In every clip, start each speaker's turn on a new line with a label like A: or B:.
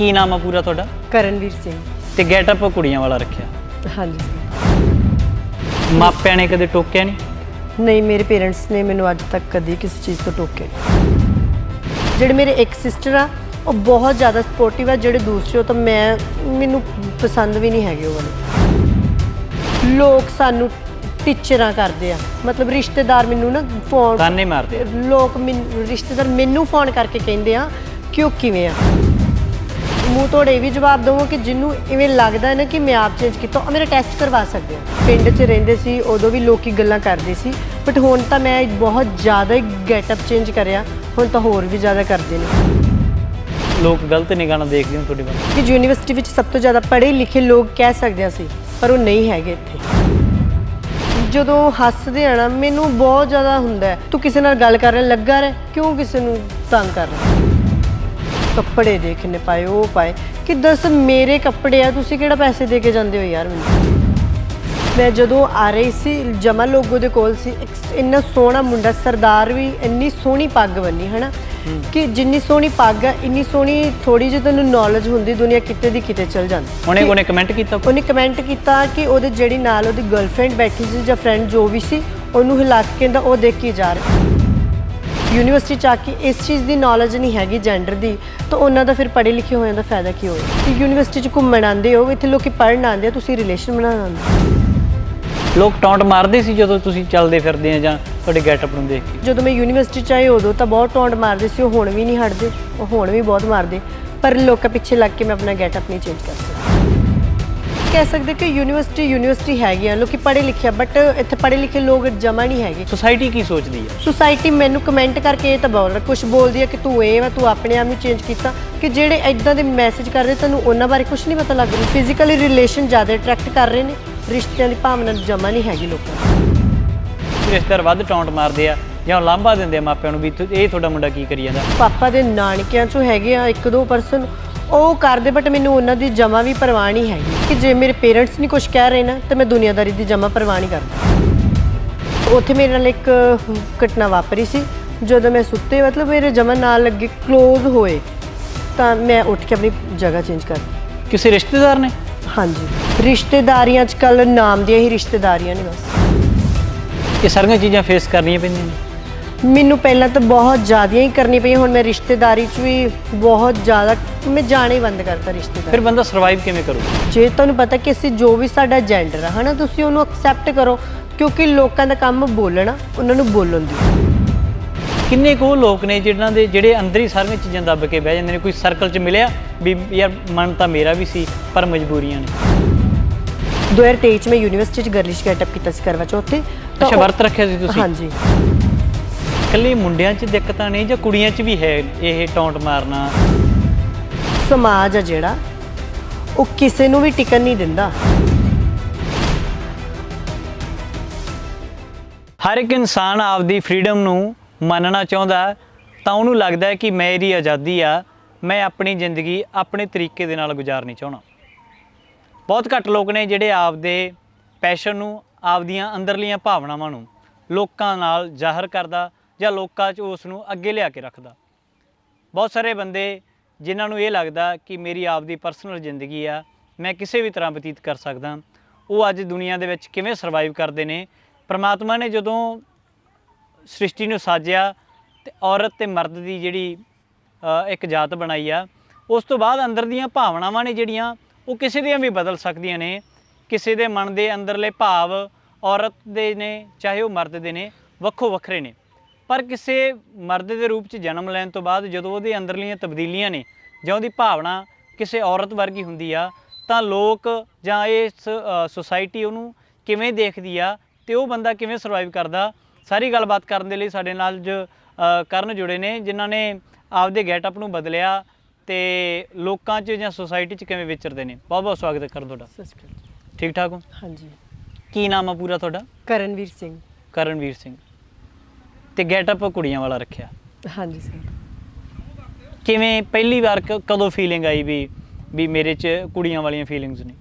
A: ਕੀ ਨਾਮ ਆ ਪੂਰਾ ਤੁਹਾਡਾ?
B: ਕਰਨਵੀਰ ਸਿੰਘ।
A: ਤੇ ਗੈਟਅਪ ਕੁੜੀਆਂ ਵਾਲਾ ਰੱਖਿਆ।
B: ਹਾਂਜੀ
A: ਮਾਪਿਆਂ ਨੇ ਕਦੇ ਟੋਕਿਆ ਨਹੀਂ?
B: ਨਹੀਂ ਮੇਰੇ ਪੇਰੈਂਟਸ ਨੇ ਮੈਨੂੰ ਅੱਜ ਤੱਕ ਕਦੀ ਕਿਸੇ ਚੀਜ਼ ਤੋਂ ਟੋਕਿਆ ਨਹੀਂ। ਜਿਹੜੇ ਮੇਰੇ ਇੱਕ ਸਿਸਟਰ ਆ ਉਹ ਬਹੁਤ ਜ਼ਿਆਦਾ ਸਪੋਰਟਿਵ ਆ ਜਿਹੜੇ ਦੂਸਰੇ ਉਹ ਤਾਂ ਮੈਂ ਮੈਨੂੰ ਪਸੰਦ ਵੀ ਨਹੀਂ ਹੈਗੇ ਉਹ ਵਾਲੇ। ਲੋਕ ਸਾਨੂੰ ਟੀਚਰਾਂ ਕਰਦੇ ਆ। ਮਤਲਬ ਰਿਸ਼ਤੇਦਾਰ ਮੈਨੂੰ ਨਾ ਫੋਨ
A: ਤਾਨੇ ਮਾਰਦੇ
B: ਲੋਕ ਮੈਨੂੰ ਰਿਸ਼ਤੇਦਾਰ ਮੈਨੂੰ ਫੋਨ ਕਰਕੇ ਕਹਿੰਦੇ ਆ ਕਿ ਉਹ ਕਿਵੇਂ ਆ। ਮੂੰਹ ਤੋੜੇ ਵੀ ਜਵਾਬ ਦਵਾਂ ਕਿ ਜਿਹਨੂੰ ਇਵੇਂ ਲੱਗਦਾ ਨਾ ਕਿ ਮੈਂ ਆਪ ਚੇਂਜ ਕੀਤਾ ਉਹ ਮੇਰਾ ਟੈਸਟ ਕਰਵਾ ਸਕਦੇ ਆ। ਪਿੰਡ 'ਚ ਰਹਿੰਦੇ ਸੀ ਉਦੋਂ ਵੀ ਲੋਕੀ ਗੱਲਾਂ ਕਰਦੇ ਸੀ ਬਟ ਹੁਣ ਤਾਂ ਮੈਂ ਬਹੁਤ ਜ਼ਿਆਦਾ ਗੈਟਅਪ ਚੇਂਜ ਕਰਿਆ ਹੁਣ ਤਾਂ ਹੋਰ ਵੀ ਜ਼ਿਆਦਾ ਕਰਦੇ ਨੇ।
A: ਲੋਕ ਗਲਤ ਨਿਗਾਹ ਨਾਲ ਦੇਖਦੇ ਹੋ ਤੁਹਾਡੇ ਵੱਲ?
B: ਕਿ ਯੂਨੀਵਰਸਿਟੀ ਵਿੱਚ ਸਭ ਤੋਂ ਜ਼ਿਆਦਾ ਪੜ੍ਹੇ ਲਿਖੇ ਲੋਕ ਕਹਿ ਸਕਦੇ ਸੀ ਪਰ ਉਹ ਨਹੀਂ ਹੈਗੇ ਇੱਥੇ। ਜਦੋਂ ਹੱਸਦੇ ਆ ਨਾ ਮੈਨੂੰ ਬਹੁਤ ਜ਼ਿਆਦਾ ਹੁੰਦਾ ਹੈ, ਤੂੰ ਕਿਸੇ ਨਾਲ ਗੱਲ ਕਰਨ ਲੱਗਾ ਰਹਿ? ਕਿਉਂ ਕਿਸੇ ਨੂੰ ਤੰਗ ਕਰ ਰਿਹਾ? ਕੱਪੜੇ ਦੇਖਨੇ ਪਾਏ ਉਹ ਪਾਏ। ਕਿ ਦੱਸ ਮੇਰੇ ਕੱਪੜੇ ਆ ਤੁਸੀਂ ਕਿਹੜਾ ਪੈਸੇ ਦੇ ਕੇ ਜਾਂਦੇ ਹੋ ਯਾਰ ਮੈਨੂੰ? ਮੈਂ ਜਦੋਂ ਆ ਰਹੀ ਸੀ ਜਮਾ ਲੋਗੋ ਦੇ ਕੋਲ ਸੀ ਇੱਕ ਇੰਨਾ ਸੋਹਣਾ ਮੁੰਡਾ ਸਰਦਾਰ ਵੀ ਇੰਨੀ ਸੋਹਣੀ ਪੱਗ ਬੰਨੀ ਹਨਾ? ਕਿ ਜਿੰਨੀ ਸੋਹਣੀ ਪੱਗ ਆ ਇੰਨੀ ਸੋਹਣੀ ਥੋੜੀ ਜਿਹੀ ਤੈਨੂੰ ਨੌਲੇਜ ਹੁੰਦੀ ਦੁਨੀਆ ਕਿਤੇ ਦੀ ਕਿਤੇ ਚਲ ਜਾਂਦੀ।
A: ਉਹਨੇ ਉਹਨੇ ਕਮੈਂਟ ਕੀਤਾ?
B: ਉਹਨੇ ਕਮੈਂਟ ਕੀਤਾ ਕਿ ਉਹਦੇ ਜਿਹੜੀ ਨਾਲ ਉਹਦੀ ਗਰਲਫ੍ਰੈਂਡ ਬੈਠੀ ਸੀ ਜਾਂ ਫਰੈਂਡ ਜੋ ਵੀ ਸੀ ਉਹਨੂੰ ਹਿਲਾ ਕੇ ਕਹਿੰਦਾ ਉਹ ਦੇਖ ਕੇ ਜਾ ਰਿਹਾ। ਯੂਨੀਵਰਸਿਟੀ ਚ ਆ ਕੇ ਇਸ ਚੀਜ਼ ਦੀ ਨੌਲੇਜ ਨਹੀਂ ਹੈਗੀ ਜੈਂਡਰ ਦੀ ਤਾਂ ਉਹਨਾਂ ਦਾ ਫਿਰ ਪੜ੍ਹੇ ਲਿਖੇ ਹੋਇਆਂ ਦਾ ਫਾਇਦਾ ਕੀ ਹੋਇਆ? ਕਿ ਯੂਨੀਵਰਸਿਟੀ ਚ ਘੁੰਮਣ ਆਉਂਦੇ ਹੋ ਇੱਥੇ ਲੋਕੀ ਪੜ੍ਹਨ ਆਉਂਦੇ ਆ ਤੁਸੀਂ ਰਿਲੇਸ਼ਨ ਬਣਾਉਣ ਆਉਂਦੇ।
A: ਲੋਕ ਟੌਂਟ ਮਾਰਦੇ ਸੀ ਜਦੋਂ ਤੁਸੀਂ ਚੱਲਦੇ ਫਿਰਦੇ ਆ ਜਾਂ ਤੁਹਾਡੇ ਗੈਟਅਪ ਨੂੰ ਦੇਖ ਕੇ?
B: ਜਦੋਂ ਮੈਂ ਯੂਨੀਵਰਸਿਟੀ ਚ ਆਈ ਉਦੋਂ ਤਾਂ ਬਹੁਤ ਟੌਂਟ ਮਾਰਦੇ ਸੀ ਉਹ ਹੁਣ ਵੀ ਨਹੀਂ ਹਟਦੇ ਉਹ ਹੁਣ ਵੀ ਬਹੁਤ ਮਾਰਦੇ ਪਰ ਲੋਕਾਂ ਪਿੱਛੇ ਲੱਗ ਕੇ ਮੈਂ ਆਪਣਾ ਗੈਟਅਪ ਨਹੀਂ ਚੇਂਜ ਕਰ ਸਕਦੀ। ਕਹਿ ਸਕਦੇ ਕਿ ਯੂਨੀਵਰਸਿਟੀ ਯੂਨੀਵਰਸਿਟੀ ਹੈਗੀ ਆ ਲੋਕੀ ਪੜ੍ਹੇ ਲਿਖੇ ਆ ਬਟ ਇੱਥੇ ਪੜ੍ਹੇ ਲਿਖੇ ਲੋਕ ਜਮਾ ਨਹੀਂ ਹੈਗੇ।
A: ਸੋਸਾਇਟੀ ਕੀ ਸੋਚਦੀ ਹੈ
B: ਸੁਸਾਇਟੀ ਮੈਨੂੰ ਕਮੈਂਟ ਕਰਕੇ ਇਹ ਤਾਂ ਬੋਲ ਕੁਝ ਬੋਲਦੀ ਹੈ ਕਿ ਤੂੰ ਇਹ ਵਾ ਤੂੰ ਆਪਣੇ ਆਪ ਨੂੰ ਚੇਂਜ ਕੀਤਾ ਕਿ ਜਿਹੜੇ ਐਦਾਂ ਦੇ ਮੈਸੇਜ ਕਰਦੇ ਤੁਹਾਨੂੰ ਉਹਨਾਂ ਬਾਰੇ ਕੁਝ ਨਹੀਂ ਪਤਾ ਲੱਗ ਰਿਹਾ। ਫਿਜ਼ੀਕਲੀ ਰਿਲੇਸ਼ਨ ਜ਼ਿਆਦਾ ਅਟਰੈਕਟ ਕਰ ਰਹੇ ਨੇ ਰਿਸ਼ਤਿਆਂ ਦੀ ਭਾਵਨਾ ਜਮਾ ਨਹੀਂ ਹੈਗੀ ਲੋਕਾਂ ਨੂੰ
A: ਰਿਸ਼ਤੇਦਾਰ ਵੱਧ ਟੌਂਟ ਮਾਰਦੇ ਆ ਜਾਂ ਲਾਂਭਾ ਦਿੰਦੇ ਆ ਮਾਪਿਆਂ ਨੂੰ ਵੀ ਇਹ ਤੁਹਾਡਾ ਮੁੰਡਾ ਕੀ ਕਰੀ ਜਾਂਦਾ?
B: ਪਾਪਾ ਦੇ ਨਾਨਕਿਆਂ ਚੋਂ ਹੈਗੇ ਆ ਇੱਕ ਦੋ ਪਰਸਨ ਉਹ ਕਰਦੇ ਬਟ ਮੈਨੂੰ ਉਹਨਾਂ ਦੀ ਜਮਾ ਵੀ ਪਰਵਾਹ ਨਹੀਂ ਹੈਗੀ। ਕਿ ਜੇ ਮੇਰੇ ਪੇਰੈਂਟਸ ਨਹੀਂ ਕੁਝ ਕਹਿ ਰਹੇ ਨਾ ਤਾਂ ਮੈਂ ਦੁਨੀਆਦਾਰੀ ਦੀ ਜਮਾ ਪਰਵਾਹ ਨਹੀਂ ਕਰਦਾ। ਉੱਥੇ ਮੇਰੇ ਨਾਲ ਇੱਕ ਘਟਨਾ ਵਾਪਰੀ ਸੀ। ਜਦੋਂ ਮੈਂ ਸੁੱਤੇ ਮਤਲਬ ਮੇਰੇ ਜਮਾ ਨਾਲ ਲੱਗੇ ক্লোਜ਼ ਹੋਏ ਤਾਂ ਮੈਂ ਉੱਠ ਕੇ ਆਪਣੀ ਜਗ੍ਹਾ ਚੇਂਜ ਕਰ।
A: ਕਿਸੇ ਰਿਸ਼ਤੇਦਾਰ ਨੇ?
B: ਹਾਂਜੀ। ਰਿਸ਼ਤੇਦਾਰੀਆਂ ਅੱਜ ਕੱਲ ਨਾਮ ਦੀਆਂ ਹੀ ਰਿਸ਼ਤੇਦਾਰੀਆਂ ਨੇ ਬਸ।
A: ਇਹ ਸਾਰੀਆਂ ਚੀਜ਼ਾਂ ਫੇਸ ਕਰਨੀਆਂ ਪੈਂਦੀਆਂ ਨੇ।
B: ਮੈਨੂੰ ਪਹਿਲਾਂ ਤਾਂ ਬਹੁਤ ਜ਼ਿਆਦੀਆਂ ਹੀ ਕਰਨੀ ਪਈਆਂ ਹੁਣ ਮੈਂ ਰਿਸ਼ਤੇਦਾਰੀ 'ਚ ਵੀ ਬਹੁਤ ਜ਼ਿਆਦਾ ਮੈਂ ਜਾਣਾ ਹੀ ਬੰਦ ਕਰਤਾ ਰਿਸ਼ਤੇਦਾਰੀ।
A: ਫਿਰ ਬੰਦਾ ਸਰਵਾਈਵ ਕਿਵੇਂ ਕਰੂ
B: ਜੇ ਤੁਹਾਨੂੰ ਪਤਾ ਕਿ ਅਸੀਂ ਜੋ ਵੀ ਸਾਡਾ ਜੈਂਡਰ ਆ ਹਨਾ ਤੁਸੀਂ ਉਹਨੂੰ ਐਕਸੈਪਟ ਕਰੋ ਕਿਉਂਕਿ ਲੋਕਾਂ ਦਾ ਕੰਮ ਬੋਲਣਾ ਉਹਨਾਂ ਨੂੰ ਬੋਲਣ ਦੀ
A: ਕਿੰਨੇ ਕੁ ਲੋਕ ਨੇ ਜਿਹਨਾਂ ਦੇ ਜਿਹੜੇ ਅੰਦਰ ਹੀ ਸਾਰੀਆਂ ਚੀਜ਼ਾਂ ਦੱਬ ਕੇ ਬਹਿ ਜਾਂਦੇ ਨੇ? ਕੋਈ ਸਰਕਲ 'ਚ ਮਿਲਿਆ? ਵੀ ਯਾਰ ਮਨ ਤਾਂ ਮੇਰਾ ਵੀ ਸੀ ਪਰ ਮਜਬੂਰੀਆਂ ਨੇ।
B: 2023 ਚ ਮੈਂ ਯੂਨੀਵਰਸਿਟੀ ਚ ਗਰਲਿਸ਼ ਗੈਟਅਪ ਕੀਤਾ ਸੀ ਕਰਵਾ ਚੌਥ
A: ਅੱਛਾ ਵਰਤ ਰੱਖਿਆ ਸੀ ਤੁਸੀਂ?
B: ਹਾਂਜੀ।
A: ਇਕੱਲੇ ਮੁੰਡਿਆਂ 'ਚ ਦਿੱਕਤਾਂ ਨਹੀਂ ਜਾਂ ਕੁੜੀਆਂ 'ਚ ਵੀ ਹੈ ਇਹ ਟੌਂਟ ਮਾਰਨਾ?
B: ਸਮਾਜ ਆ ਜਿਹੜਾ ਉਹ ਕਿਸੇ ਨੂੰ ਵੀ ਟਿਕਣ ਨਹੀਂ ਦਿੰਦਾ।
A: ਹਰ ਇੱਕ ਇਨਸਾਨ ਆਪਦੀ ਫਰੀडम ਨੂੰ ਮੰਨਣਾ ਚਾਹੁੰਦਾ ਤਾਂ ਉਹਨੂੰ ਲੱਗਦਾ ਹੈ ਕਿ ਮੇਰੀ ਆਜ਼ਾਦੀ ਆ ਮੈਂ ਆਪਣੀ ਜ਼ਿੰਦਗੀ ਆਪਣੇ ਤਰੀਕੇ ਦੇ ਨਾਲ ਗੁਜ਼ਾਰਨੀ ਚਾਹਣਾ ਬਹੁਤ ਘੱਟ ਲੋਕ ਨੇ ਜਿਹੜੇ ਆਪਦੇ ਪੈਸ਼ਨ ਨੂੰ ਆਪਦੀਆਂ ਅੰਦਰਲੀਆਂ ਭਾਵਨਾਵਾਂ ਨੂੰ ਲੋਕਾਂ ਨਾਲ ਜ਼ਾਹਰ ਕਰਦਾ ਜਾਂ ਲੋਕਾਂ 'ਚ ਉਸ ਨੂੰ ਅੱਗੇ ਲਿਆ ਕੇ ਰੱਖਦਾ। ਬਹੁਤ ਸਾਰੇ ਬੰਦੇ ਜਿਨ੍ਹਾਂ ਨੂੰ ਇਹ ਲੱਗਦਾ ਕਿ ਮੇਰੀ ਆਪਦੀ ਪਰਸਨਲ ਜ਼ਿੰਦਗੀ ਆ, ਮੈਂ ਕਿਸੇ ਵੀ ਤਰ੍ਹਾਂ ਬਤੀਤ ਕਰ ਸਕਦਾ। ਉਹ ਅੱਜ ਦੁਨੀਆ ਦੇ ਵਿੱਚ ਕਿਵੇਂ ਸਰਵਾਈਵ ਕਰਦੇ ਨੇ? ਪ੍ਰਮਾਤਮਾ ਨੇ ਜਦੋਂ ਸ੍ਰਿਸ਼ਟੀ ਨੂੰ ਸਾਜਿਆ ਤੇ ਔਰਤ ਤੇ ਮਰਦ ਦੀ ਜਿਹੜੀ ਇੱਕ ਜਾਤ ਬਣਾਈ ਆ, ਉਸ ਤੋਂ ਬਾਅਦ ਅੰਦਰ ਦੀਆਂ ਭਾਵਨਾਵਾਂ ਨੇ ਜਿਹੜੀਆਂ, ਉਹ ਕਿਸੇ ਦੀਆਂ ਵੀ ਬਦਲ ਸਕਦੀਆਂ ਨੇ। ਕਿਸੇ ਦੇ ਮਨ ਦੇ ਅੰਦਰਲੇ ਭਾਵ ਔਰਤ ਦੇ ਨੇ, ਚਾਹੇ ਉਹ ਮਰਦ ਦੇ ਨੇ ਵੱਖੋ ਵੱਖਰੇ ਨੇ। ਪਰ ਕਿਸੇ ਮਰਦ ਦੇ ਰੂਪ 'ਚ ਜਨਮ ਲੈਣ ਤੋਂ ਬਾਅਦ ਜਦੋਂ ਉਹਦੇ ਅੰਦਰਲੀਆਂ ਤਬਦੀਲੀਆਂ ਨੇ ਜਾਂ ਉਹਦੀ ਭਾਵਨਾ ਕਿਸੇ ਔਰਤ ਵਰਗੀ ਹੁੰਦੀ ਆ ਤਾਂ ਲੋਕ ਜਾਂ ਇਸ ਸੁਸਾਇਟੀ ਉਹਨੂੰ ਕਿਵੇਂ ਦੇਖਦੀ ਆ ਤੇ ਉਹ ਬੰਦਾ ਕਿਵੇਂ ਸਰਵਾਈਵ ਕਰਦਾ ਸਾਰੀ ਗੱਲਬਾਤ ਕਰਨ ਦੇ ਲਈ ਸਾਡੇ ਨਾਲ ਜੋ ਕਰਨ ਜੁੜੇ ਨੇ ਜਿਨ੍ਹਾਂ ਨੇ ਆਪਦੇ ਗੈਟਅਪ ਨੂੰ ਬਦਲਿਆ ਤੇ ਲੋਕਾਂ 'ਚ ਜਾਂ ਸੁਸਾਇਟੀ 'ਚ ਕਿਵੇਂ ਵਿਚਰਦੇ ਨੇ। ਬਹੁਤ ਬਹੁਤ ਸਵਾਗਤ ਹੈ ਕਰਨ ਤੁਹਾਡਾ। ਠੀਕ ਠਾਕ ਹੋ?
B: ਹਾਂਜੀ।
A: ਕੀ ਨਾਮ ਆ ਪੂਰਾ ਤੁਹਾਡਾ?
B: ਕਰਨਵੀਰ ਸਿੰਘ।
A: ਕਰਨਵੀਰ ਸਿੰਘ। ਤੇ ਗੈਟਅਪ ਕੁੜੀਆਂ ਵਾਲਾ ਰੱਖਿਆ।
B: ਹਾਂਜੀ ਸਰ।
A: ਕਿਵੇਂ ਪਹਿਲੀ ਵਾਰ ਕ- ਕਦੋਂ ਫੀਲਿੰਗ ਆਈ ਵੀ ਵੀ ਮੇਰੇ 'ਚ ਕੁੜੀਆਂ ਵਾਲੀਆਂ ਫੀਲਿੰਗਸ ਨੇ?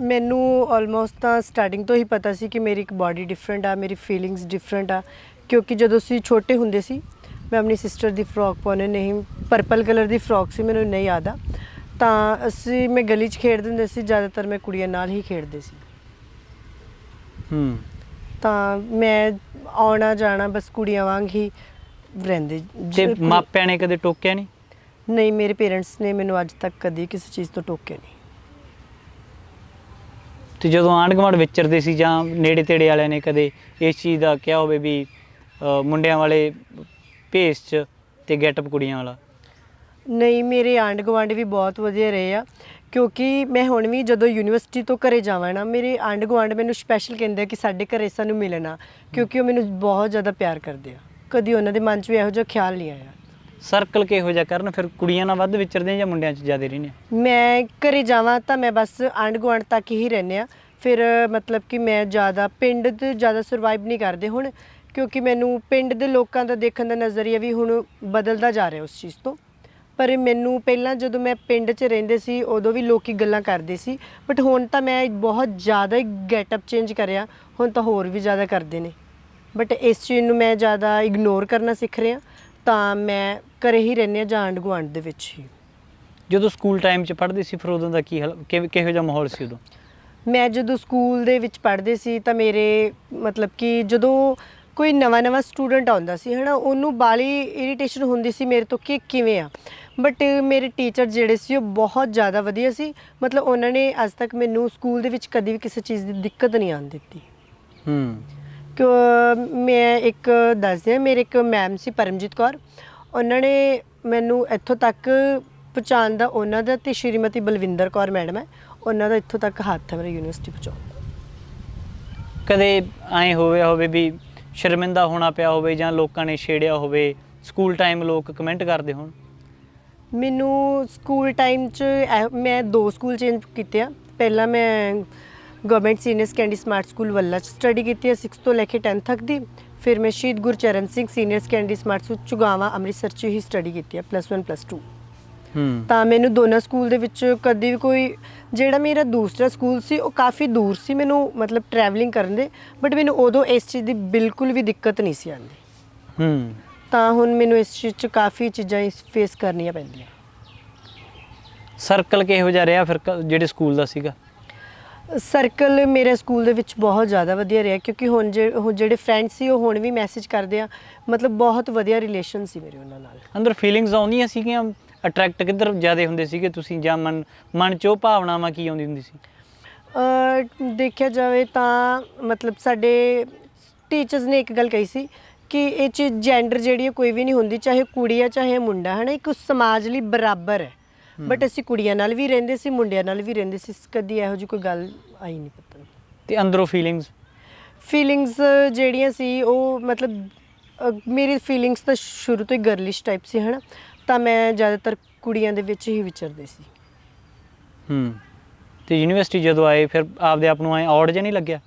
B: ਮੈਨੂੰ ਆਲਮੋਸਟ ਤਾਂ ਸਟਾਰਟਿੰਗ ਤੋਂ ਹੀ ਪਤਾ ਸੀ ਕਿ ਮੇਰੀ ਇੱਕ ਬਾਡੀ ਡਿਫਰੈਂਟ ਆ ਮੇਰੀ ਫੀਲਿੰਗਸ ਡਿਫਰੈਂਟ ਆ। ਕਿਉਂਕਿ ਜਦੋਂ ਅਸੀਂ ਛੋਟੇ ਹੁੰਦੇ ਸੀ ਮੈਂ ਆਪਣੀ ਸਿਸਟਰ ਦੀ ਫਰੋਕ ਪਾਉਣੇ ਨਹੀਂ ਪਰਪਲ ਕਲਰ ਦੀ ਫਰੋਕ ਸੀ ਮੈਨੂੰ ਨਹੀਂ ਯਾਦ ਆ। ਤਾਂ ਅਸੀਂ ਮੈਂ ਗਲੀ 'ਚ ਖੇਡਦੇ ਹੁੰਦੇ ਸੀ ਜ਼ਿਆਦਾਤਰ ਮੈਂ ਕੁੜੀਆਂ ਨਾਲ ਹੀ ਖੇਡਦੇ ਸੀ।
A: ਹੂੰ।
B: ਤਾਂ ਮੈਂ ਆਉਣਾ ਜਾਣਾ ਬਸ ਕੁੜੀਆਂ ਵਾਂਗ ਹੀ ਰਹਿੰਦੇ।
A: ਤੇ
B: ਜ-
A: ਮਾਪਿਆਂ ਨੇ ਕਦੇ ਟੋਕਿਆ ਨਹੀਂ?
B: ਨਹੀਂ ਮੇਰੇ ਪੇਰੈਂਟਸ ਨੇ ਮੈਨੂੰ ਅੱਜ ਤੱਕ ਕਦੀ ਕਿਸੇ ਚੀਜ਼ ਤੋਂ ਟੋਕਿਆ ਨਹੀਂ।
A: ਤੇ ਜਦੋਂ ਆਂਢ ਗੁਆਂਢ ਵਿਚਰਦੇ ਸੀ ਜਾਂ ਨੇੜੇ ਤੇੜੇ ਵਾਲਿਆਂ ਨੇ ਕਦੇ ਇਸ ਚੀਜ਼ ਦਾ ਕਿਹਾ ਹੋਵੇ ਵੀ ਅ, ਮੁੰਡਿਆਂ ਵਾਲੇ ਭੇਸ 'ਚ ਤੇ ਗੈਟਅਪ ਕੁੜੀਆਂ ਵਾਲਾ?
B: ਨਹੀਂ ਮੇਰੇ ਆਂਢ ਗੁਆਂਢ ਵੀ ਬਹੁਤ ਵਧੀਆ ਰਹੇ ਆ। ਕਿਉਂਕਿ ਮੈਂ ਹੁਣ ਵੀ ਜਦੋਂ ਯੂਨੀਵਰਸਿਟੀ ਤੋਂ ਘਰੇ ਜਾਵਾਂ ਨਾ ਮੇਰੇ ਆਂਢ ਗੁਆਂਢ ਮੈਨੂੰ ਸਪੈਸ਼ਲ ਕਹਿੰਦੇ ਆ ਕਿ ਸਾਡੇ ਘਰੇ ਸਾਨੂੰ ਮਿਲਣਾ ਕਿਉਂਕਿ ਉਹ ਮੈਨੂੰ ਬਹੁਤ ਜ਼ਿਆਦਾ ਪਿਆਰ ਕਰਦੇ ਆ। ਕਦੀ ਉਹਨਾਂ ਦੇ ਮਨ 'ਚ ਵੀ ਇਹੋ ਜਿਹਾ ਖਿਆਲ ਨਹੀਂ ਆਇਆ।
A: ਸਰਕਲ ਕਿਹੋ ਜਿਹਾ ਕਰਨ ਫਿਰ ਕੁੜੀਆਂ ਨਾਲ ਵੱਧ ਵਿਚਰਦੇ ਜਾਂ ਮੁੰਡਿਆਂ 'ਚ ਜ਼ਿਆਦਾ ਰਹਿੰਦੇ
B: ਮੈਂ ਘਰੇ ਜਾਵਾਂ ਤਾਂ ਮੈਂ ਬਸ ਆਂਢ ਗੁਆਂਢ ਤੱਕ ਹੀ ਰਹਿੰਦੇ ਆ। ਫਿਰ ਮਤਲਬ ਕਿ ਮੈਂ ਜ਼ਿਆਦਾ ਪਿੰਡ ਤੇ ਜ਼ਿਆਦਾ ਸਰਵਾਈਵ ਨਹੀਂ ਕਰਦੇ ਹੁਣ ਕਿਉਂਕਿ ਮੈਨੂੰ ਪਿੰਡ ਦੇ ਲੋਕਾਂ ਦਾ ਦੇਖਣ ਦਾ ਨਜ਼ਰੀਆ ਵੀ ਹੁਣ ਬਦਲਦਾ ਜਾ ਰਿਹਾ ਉਸ ਚੀਜ਼ ਤੋਂ। ਪਰ ਮੈਨੂੰ ਪਹਿਲਾਂ ਜਦੋਂ ਮੈਂ ਪਿੰਡ 'ਚ ਰਹਿੰਦੇ ਸੀ ਉਦੋਂ ਵੀ ਲੋਕੀ ਗੱਲਾਂ ਕਰਦੇ ਸੀ। ਬਟ ਹੁਣ ਤਾਂ ਮੈਂ ਬਹੁਤ ਜ਼ਿਆਦਾ ਹੀ ਗੈਟਅਪ ਚੇਂਜ ਕਰਿਆ। ਹੁਣ ਤਾਂ ਹੋਰ ਵੀ ਜ਼ਿਆਦਾ ਕਰਦੇ ਨੇ। ਬਟ ਇਸ ਚੀਜ਼ ਨੂੰ ਮੈਂ ਜ਼ਿਆਦਾ ਇਗਨੋਰ ਕਰਨਾ ਸਿੱਖ ਰਿਹਾ। ਤਾਂ ਮੈਂ ਘਰੇ ਹੀ ਰਹਿੰਦੀ ਹਾਂ ਜਾਂ ਆਂਢ ਗੁਆਂਢ ਦੇ ਵਿੱਚ ਹੀ।
A: ਜਦੋਂ ਸਕੂਲ ਟਾਈਮ 'ਚ ਪੜ੍ਹਦੇ ਸੀ ਫਿਰ ਉਦੋਂ ਦਾ ਕੀ ਹਾਲ ਕਿਵੇਂ- ਕਿਹੋ ਜਿਹਾ ਮਾਹੌਲ ਸੀ ਉਦੋਂ?
B: ਮੈਂ ਜਦੋਂ ਸਕੂਲ ਦੇ ਵਿੱਚ ਪੜ੍ਹਦੇ ਸੀ ਤਾਂ ਮੇਰੇ ਮਤਲਬ ਕਿ ਜਦੋਂ ਕੋਈ ਨਵਾਂ ਨਵਾਂ ਸਟੂਡੈਂਟ ਆਉਂਦਾ ਸੀ ਹਨਾ ਉਹਨੂੰ ਬਾਲੀ ਇਰੀਟੇਸ਼ਨ ਹੁੰਦੀ ਸੀ ਮੇਰੇ ਤੋਂ ਕਿ ਇਹ ਕਿਵੇਂ ਆ। ਬਟ ਮੇਰੇ ਟੀਚਰ ਜਿਹੜੇ ਸੀ ਉਹ ਬਹੁਤ ਜ਼ਿਆਦਾ ਵਧੀਆ ਸੀ। ਮਤਲਬ ਉਹਨਾਂ ਨੇ ਅੱਜ ਤੱਕ ਮੈਨੂੰ ਸਕੂਲ ਦੇ ਵਿੱਚ ਕਦੀ ਵੀ ਕਿਸੇ ਚੀਜ਼ ਦੀ ਦਿੱਕਤ ਨਹੀਂ ਆਉਣ ਦਿੱਤੀ।
A: ਹੂੰ।
B: ਕਿ ਮੈਂ ਇੱਕ ਦੱਸਦੀ ਹਾਂ ਮੇਰੇ ਇੱਕ ਮੈਮ ਸੀ ਪਰਮਜੀਤ ਕੌਰ। ਉਹਨਾਂ ਨੇ ਮੈਨੂੰ ਇੱਥੋਂ ਤੱਕ ਪਹੁੰਚਾਉਣ ਦਾ ਉਹਨਾਂ ਦਾ ਤੇ ਸ਼੍ਰੀਮਤੀ ਬਲਵਿੰਦਰ ਕੌਰ ਮੈਡਮ ਹੈ ਉਹਨਾਂ ਦਾ ਇੱਥੋਂ ਤੱਕ ਹੱਥ ਹੈ ਮੇਰਾ ਯੂਨੀਵਰਸਿਟੀ ਪਹੁੰਚਾਉਣ।
A: ਕਦੇ ਐਂ ਹੋਇਆ ਹੋਵੇ ਵੀ ਸ਼ਰਮਿੰਦਾ ਹੋਣਾ ਪਿਆ ਹੋਵੇ ਜਾਂ ਲੋਕਾਂ ਨੇ ਛੇੜਿਆ ਹੋਵੇ ਸਕੂਲ ਟਾਈਮ ਲੋਕ ਕਮੈਂਟ ਕਰਦੇ ਹੋਣ।
B: ਮੈਨੂੰ ਸਕੂਲ ਟਾਈਮ 'ਚ ਇਹ- ਮੈਂ ਦੋ ਸਕੂਲ ਚੇਂਜ ਕੀਤੇ ਆ। ਪਹਿਲਾਂ ਮੈਂ government senior secondary smart school Valla 'ਚ ਸਟੱਡੀ ਕੀਤੀ ਹੈ 6 ਤੋਂ ਲੈ ਕੇ 10 ਤੱਕ ਦੀ। ਫਿਰ ਮੈਂ Shaheed Gurcharan Singh senior secondary smart school Chugawa Amritsar 'ਚ ਹੀ ਸਟੱਡੀ ਕੀਤੀ ਹੈ ਪਲੱਸ 1 ਪਲੱਸ 2
A: ਹੂੰ।
B: ਤਾਂ ਮੈਨੂੰ ਦੋਨਾਂ ਸਕੂਲ ਦੇ ਵਿੱਚ ਕਦੀ ਵੀ ਕੋਈ ਜਿਹੜਾ ਮੇਰਾ ਦੂਸਰਾ ਸਕੂਲ ਸੀ ਉਹ ਕਾਫੀ ਦੂਰ ਸੀ ਮੈਨੂੰ ਮਤਲਬ ਟਰੈਵਲਿੰਗ ਕਰਨ ਦੇ। ਬਟ ਮੈਨੂੰ ਉਦੋਂ ਇਸ ਚੀਜ਼ ਦੀ ਬਿਲਕੁਲ ਵੀ ਦਿੱਕਤ ਨਹੀਂ ਸੀ ਆਉਂਦੀ।
A: ਹੂੰ।
B: ਤਾਂ ਹੁਣ ਮੈਨੂੰ ਇਸ ਚੀਜ਼ 'ਚ ਕਾਫੀ ਚੀਜ਼ਾਂ ਫੇਸ ਕਰਨੀਆਂ ਪੈਂਦੀਆਂ।
A: ਸਰਕਲ ਕਿਹੋ ਜਿਹਾ ਰਿਹਾ ਫਿਰ ਕ- ਜਿਹੜੇ ਸਕੂਲ ਦਾ ਸੀਗਾ?
B: ਸਰਕਲ ਮੇਰੇ ਸਕੂਲ ਦੇ ਵਿੱਚ ਬਹੁਤ ਜ਼ਿਆਦਾ ਵਧੀਆ ਰਿਹਾ ਕਿਉਂਕਿ ਹੁਣ ਜੇ ਹੁਣ ਜਿਹੜੇ ਫਰੈਂਡ ਸੀ ਉਹ ਹੁਣ ਵੀ ਮੈਸੇਜ ਕਰਦੇ ਆ। ਮਤਲਬ ਬਹੁਤ ਵਧੀਆ ਰਿਲੇਸ਼ਨ ਸੀ ਮੇਰੇ ਉਹਨਾਂ ਨਾਲ।
A: ਅੰਦਰ ਫੀਲਿੰਗਸ ਆਉਂਦੀਆਂ ਸੀਗੀਆਂ ਅਟਰੈਕਟ ਕਿੱਧਰ ਜ਼ਿਆਦਾ ਹੁੰਦੇ ਸੀਗੇ ਤੁਸੀਂ ਜਾਂ ਮਨ ਮਨ 'ਚ ਭਾਵਨਾਵਾਂ ਕੀ ਆਉਂਦੀ ਹੁੰਦੀ ਸੀ?
B: ਅ, ਦੇਖਿਆ ਜਾਵੇ ਤਾਂ ਮਤਲਬ ਸਾਡੇ ਟੀਚਰਸ ਨੇ ਇੱਕ ਗੱਲ ਕਹੀ ਸੀ ਕਿ ਇਹ ਚ ਜੈਂਡਰ ਜਿਹੜੀ ਹੈ ਕੋਈ ਵੀ ਨਹੀਂ ਹੁੰਦੀ ਚਾਹੇ ਕੁੜੀ ਆ ਚਾਹੇ ਮੁੰਡਾ ਹੈ ਨਾ ਇੱਕ ਸਮਾਜ ਲਈ ਬਰਾਬਰ ਹੈ। ਬਟ ਅਸੀਂ ਕੁੜੀਆਂ ਨਾਲ ਵੀ ਰਹਿੰਦੇ ਸੀ ਮੁੰਡਿਆਂ ਨਾਲ ਵੀ ਰਹਿੰਦੇ ਸੀ ਕਦੀ ਇਹੋ ਜਿਹੀ ਕੋਈ ਗੱਲ ਆਈ ਨਹੀਂ ਪਤਾ।
A: ਤੇ ਅੰਦਰੋਂ ਫੀਲਿੰਗਸ
B: ਫੀਲਿੰਗਸ ਜਿਹੜੀਆਂ ਸੀ ਉਹ ਮਤਲਬ ਮੇਰੀ ਫੀਲਿੰਗਸ ਤਾਂ ਸ਼ੁਰੂ ਤੋਂ ਹੀ ਗਰਲਿਸ਼ ਟਾਈਪ ਸੀ ਹਨਾ। ਤਾਂ ਮੈਂ ਜ਼ਿਆਦਾਤਰ ਕੁੜੀਆਂ ਦੇ ਵਿੱਚ ਹੀ ਵਿਚਰਦੀ ਸੀ।
A: ਹੂੰ। ਤੇ ਯੂਨੀਵਰਸਿਟੀ ਜਦੋਂ ਆਏ ਫਿਰ ਆਪਦੇ ਆਪ ਨੂੰ ਐ ਔੜ ਜਿਹਾ ਨਹੀਂ ਲੱਗਿਆ?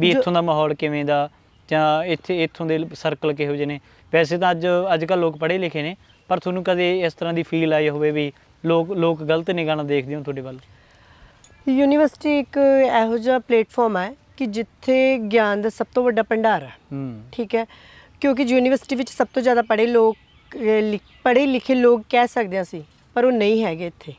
A: ਵੀ ਇੱਥੋਂ ਦਾ ਮਾਹੌਲ ਕਿਵੇਂ ਦਾ? ਜਾਂ ਇੱਥੇ ਇੱਥੋਂ ਦੇ ਸਰਕਲ ਕਿਹੋ ਜਿਹੇ ਨੇ। ਵੈਸੇ ਤਾਂ ਅੱਜ ਅੱਜ ਕੱਲ ਲੋਕ ਪੜ੍ਹੇ ਲਿਖੇ ਨੇ ਪਰ ਤੁਹਾਨੂੰ ਕਦੇ ਇਸ ਤਰ੍ਹਾਂ ਦੀ ਫੀਲ ਆਈ ਹੋਵੇ ਵੀ ਲੋਕ ਲੋਕ ਗਲਤ ਨਿਗਾਹ ਨਾਲ ਦੇਖਦੇ ਹੋ ਤੁਹਾਡੇ ਵੱਲ?
B: ਯੂਨੀਵਰਸਿਟੀ ਇੱਕ ਇਹੋ ਜਿਹਾ ਪਲੇਟਫਾਰਮ ਹੈ ਕਿ ਜਿੱਥੇ ਗਿਆਨ ਦਾ ਸਭ ਤੋਂ ਵੱਡਾ ਭੰਡਾਰ ਹੈ। ਠੀਕ ਹੈ? ਕਿਉਂਕਿ ਯੂਨੀਵਰਸਿਟੀ ਵਿੱਚ ਸਭ ਤੋਂ ਜ਼ਿਆਦਾ ਪੜ੍ਹੇ ਲੋਕ ਪੜ੍ਹੇ ਲਿਖੇ ਲੋਕ ਕਹਿ ਸਕਦੇ ਹਾਂ ਅਸੀਂ ਪਰ ਉਹ ਨਹੀਂ ਹੈਗੇ ਇੱਥੇ।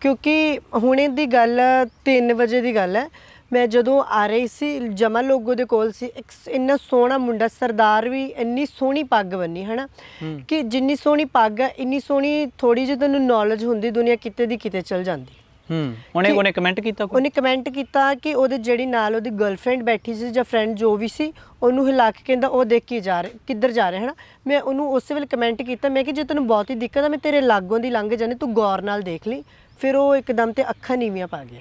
B: ਕਿਉਂਕਿ ਹੁਣੇ ਦੀ ਗੱਲ 3 ਵਜੇ ਦੀ ਗੱਲ ਹੈ ਮੈਂ ਜਦੋਂ ਆ ਰਹੀ ਸੀ ਜਮਾ ਲੋਗੋ ਦੇ ਕੋਲ ਸੀ ਇੱਕ ਸ- ਇੰਨਾ ਸੋਹਣਾ ਮੁੰਡਾ ਸਰਦਾਰ ਵੀ ਇੰਨੀ ਸੋਹਣੀ ਪੱਗ ਬੰਨੀ ਹਨਾ?
A: ਹੂੰ।
B: ਕਿ ਜਿੰਨੀ ਸੋਹਣੀ ਪੱਗ ਹੈ ਇੰਨੀ ਸੋਹਣੀ ਥੋੜੀ ਜਿਹੀ ਤੈਨੂੰ ਨੌਲੇਜ ਹੁੰਦੀ ਦੁਨੀਆ ਕਿਤੇ ਦੀ ਕਿਤੇ ਚਲ ਜਾਂਦੀ।
A: ਹੂੰ। ਉਹਨੇ ਉਹਨੇ ਕਮੈਂਟ ਕੀਤਾ ਕੋਈ?
B: ਉਹਨੇ ਕਮੈਂਟ ਕੀਤਾ ਕਿ ਉਹਦੇ ਜਿਹੜੀ ਨਾਲ ਉਹਦੀ ਗਰਲਫ੍ਰੈਂਡ ਬੈਠੀ ਸੀ ਜਾਂ ਫਰੈਂਡ ਜੋ ਵੀ ਸੀ ਉਹਨੂੰ ਹਿਲਾ ਕੇ ਕਹਿੰਦਾ ਉਹ ਦੇਖ ਕੇ ਜਾ ਰਿਹਾ ਕਿੱਧਰ ਜਾ ਰਿਹਾ ਹੈ ਨਾ ਮੈਂ ਉਹਨੂੰ ਉਸੇ ਵੇਲੇ ਕਮੈਂਟ ਕੀਤਾ ਮੈਂ ਕਿ ਜੇ ਤੈਨੂੰ ਬਹੁਤੀ ਦਿੱਕਤ ਆ ਮੈਂ ਤੇਰੇ ਲਾਗੋਂ ਦੀ ਲੰਘ ਜਾਣੇ ਤੂੰ ਗੌਰ ਨਾਲ ਦੇਖ ਲਈ। ਫਿਰ ਉਹ ਇੱਕਦਮ ਤੇ ਅੱਖਾਂ ਨੀਵੀਆਂ ਪਾ ਗਿਆ।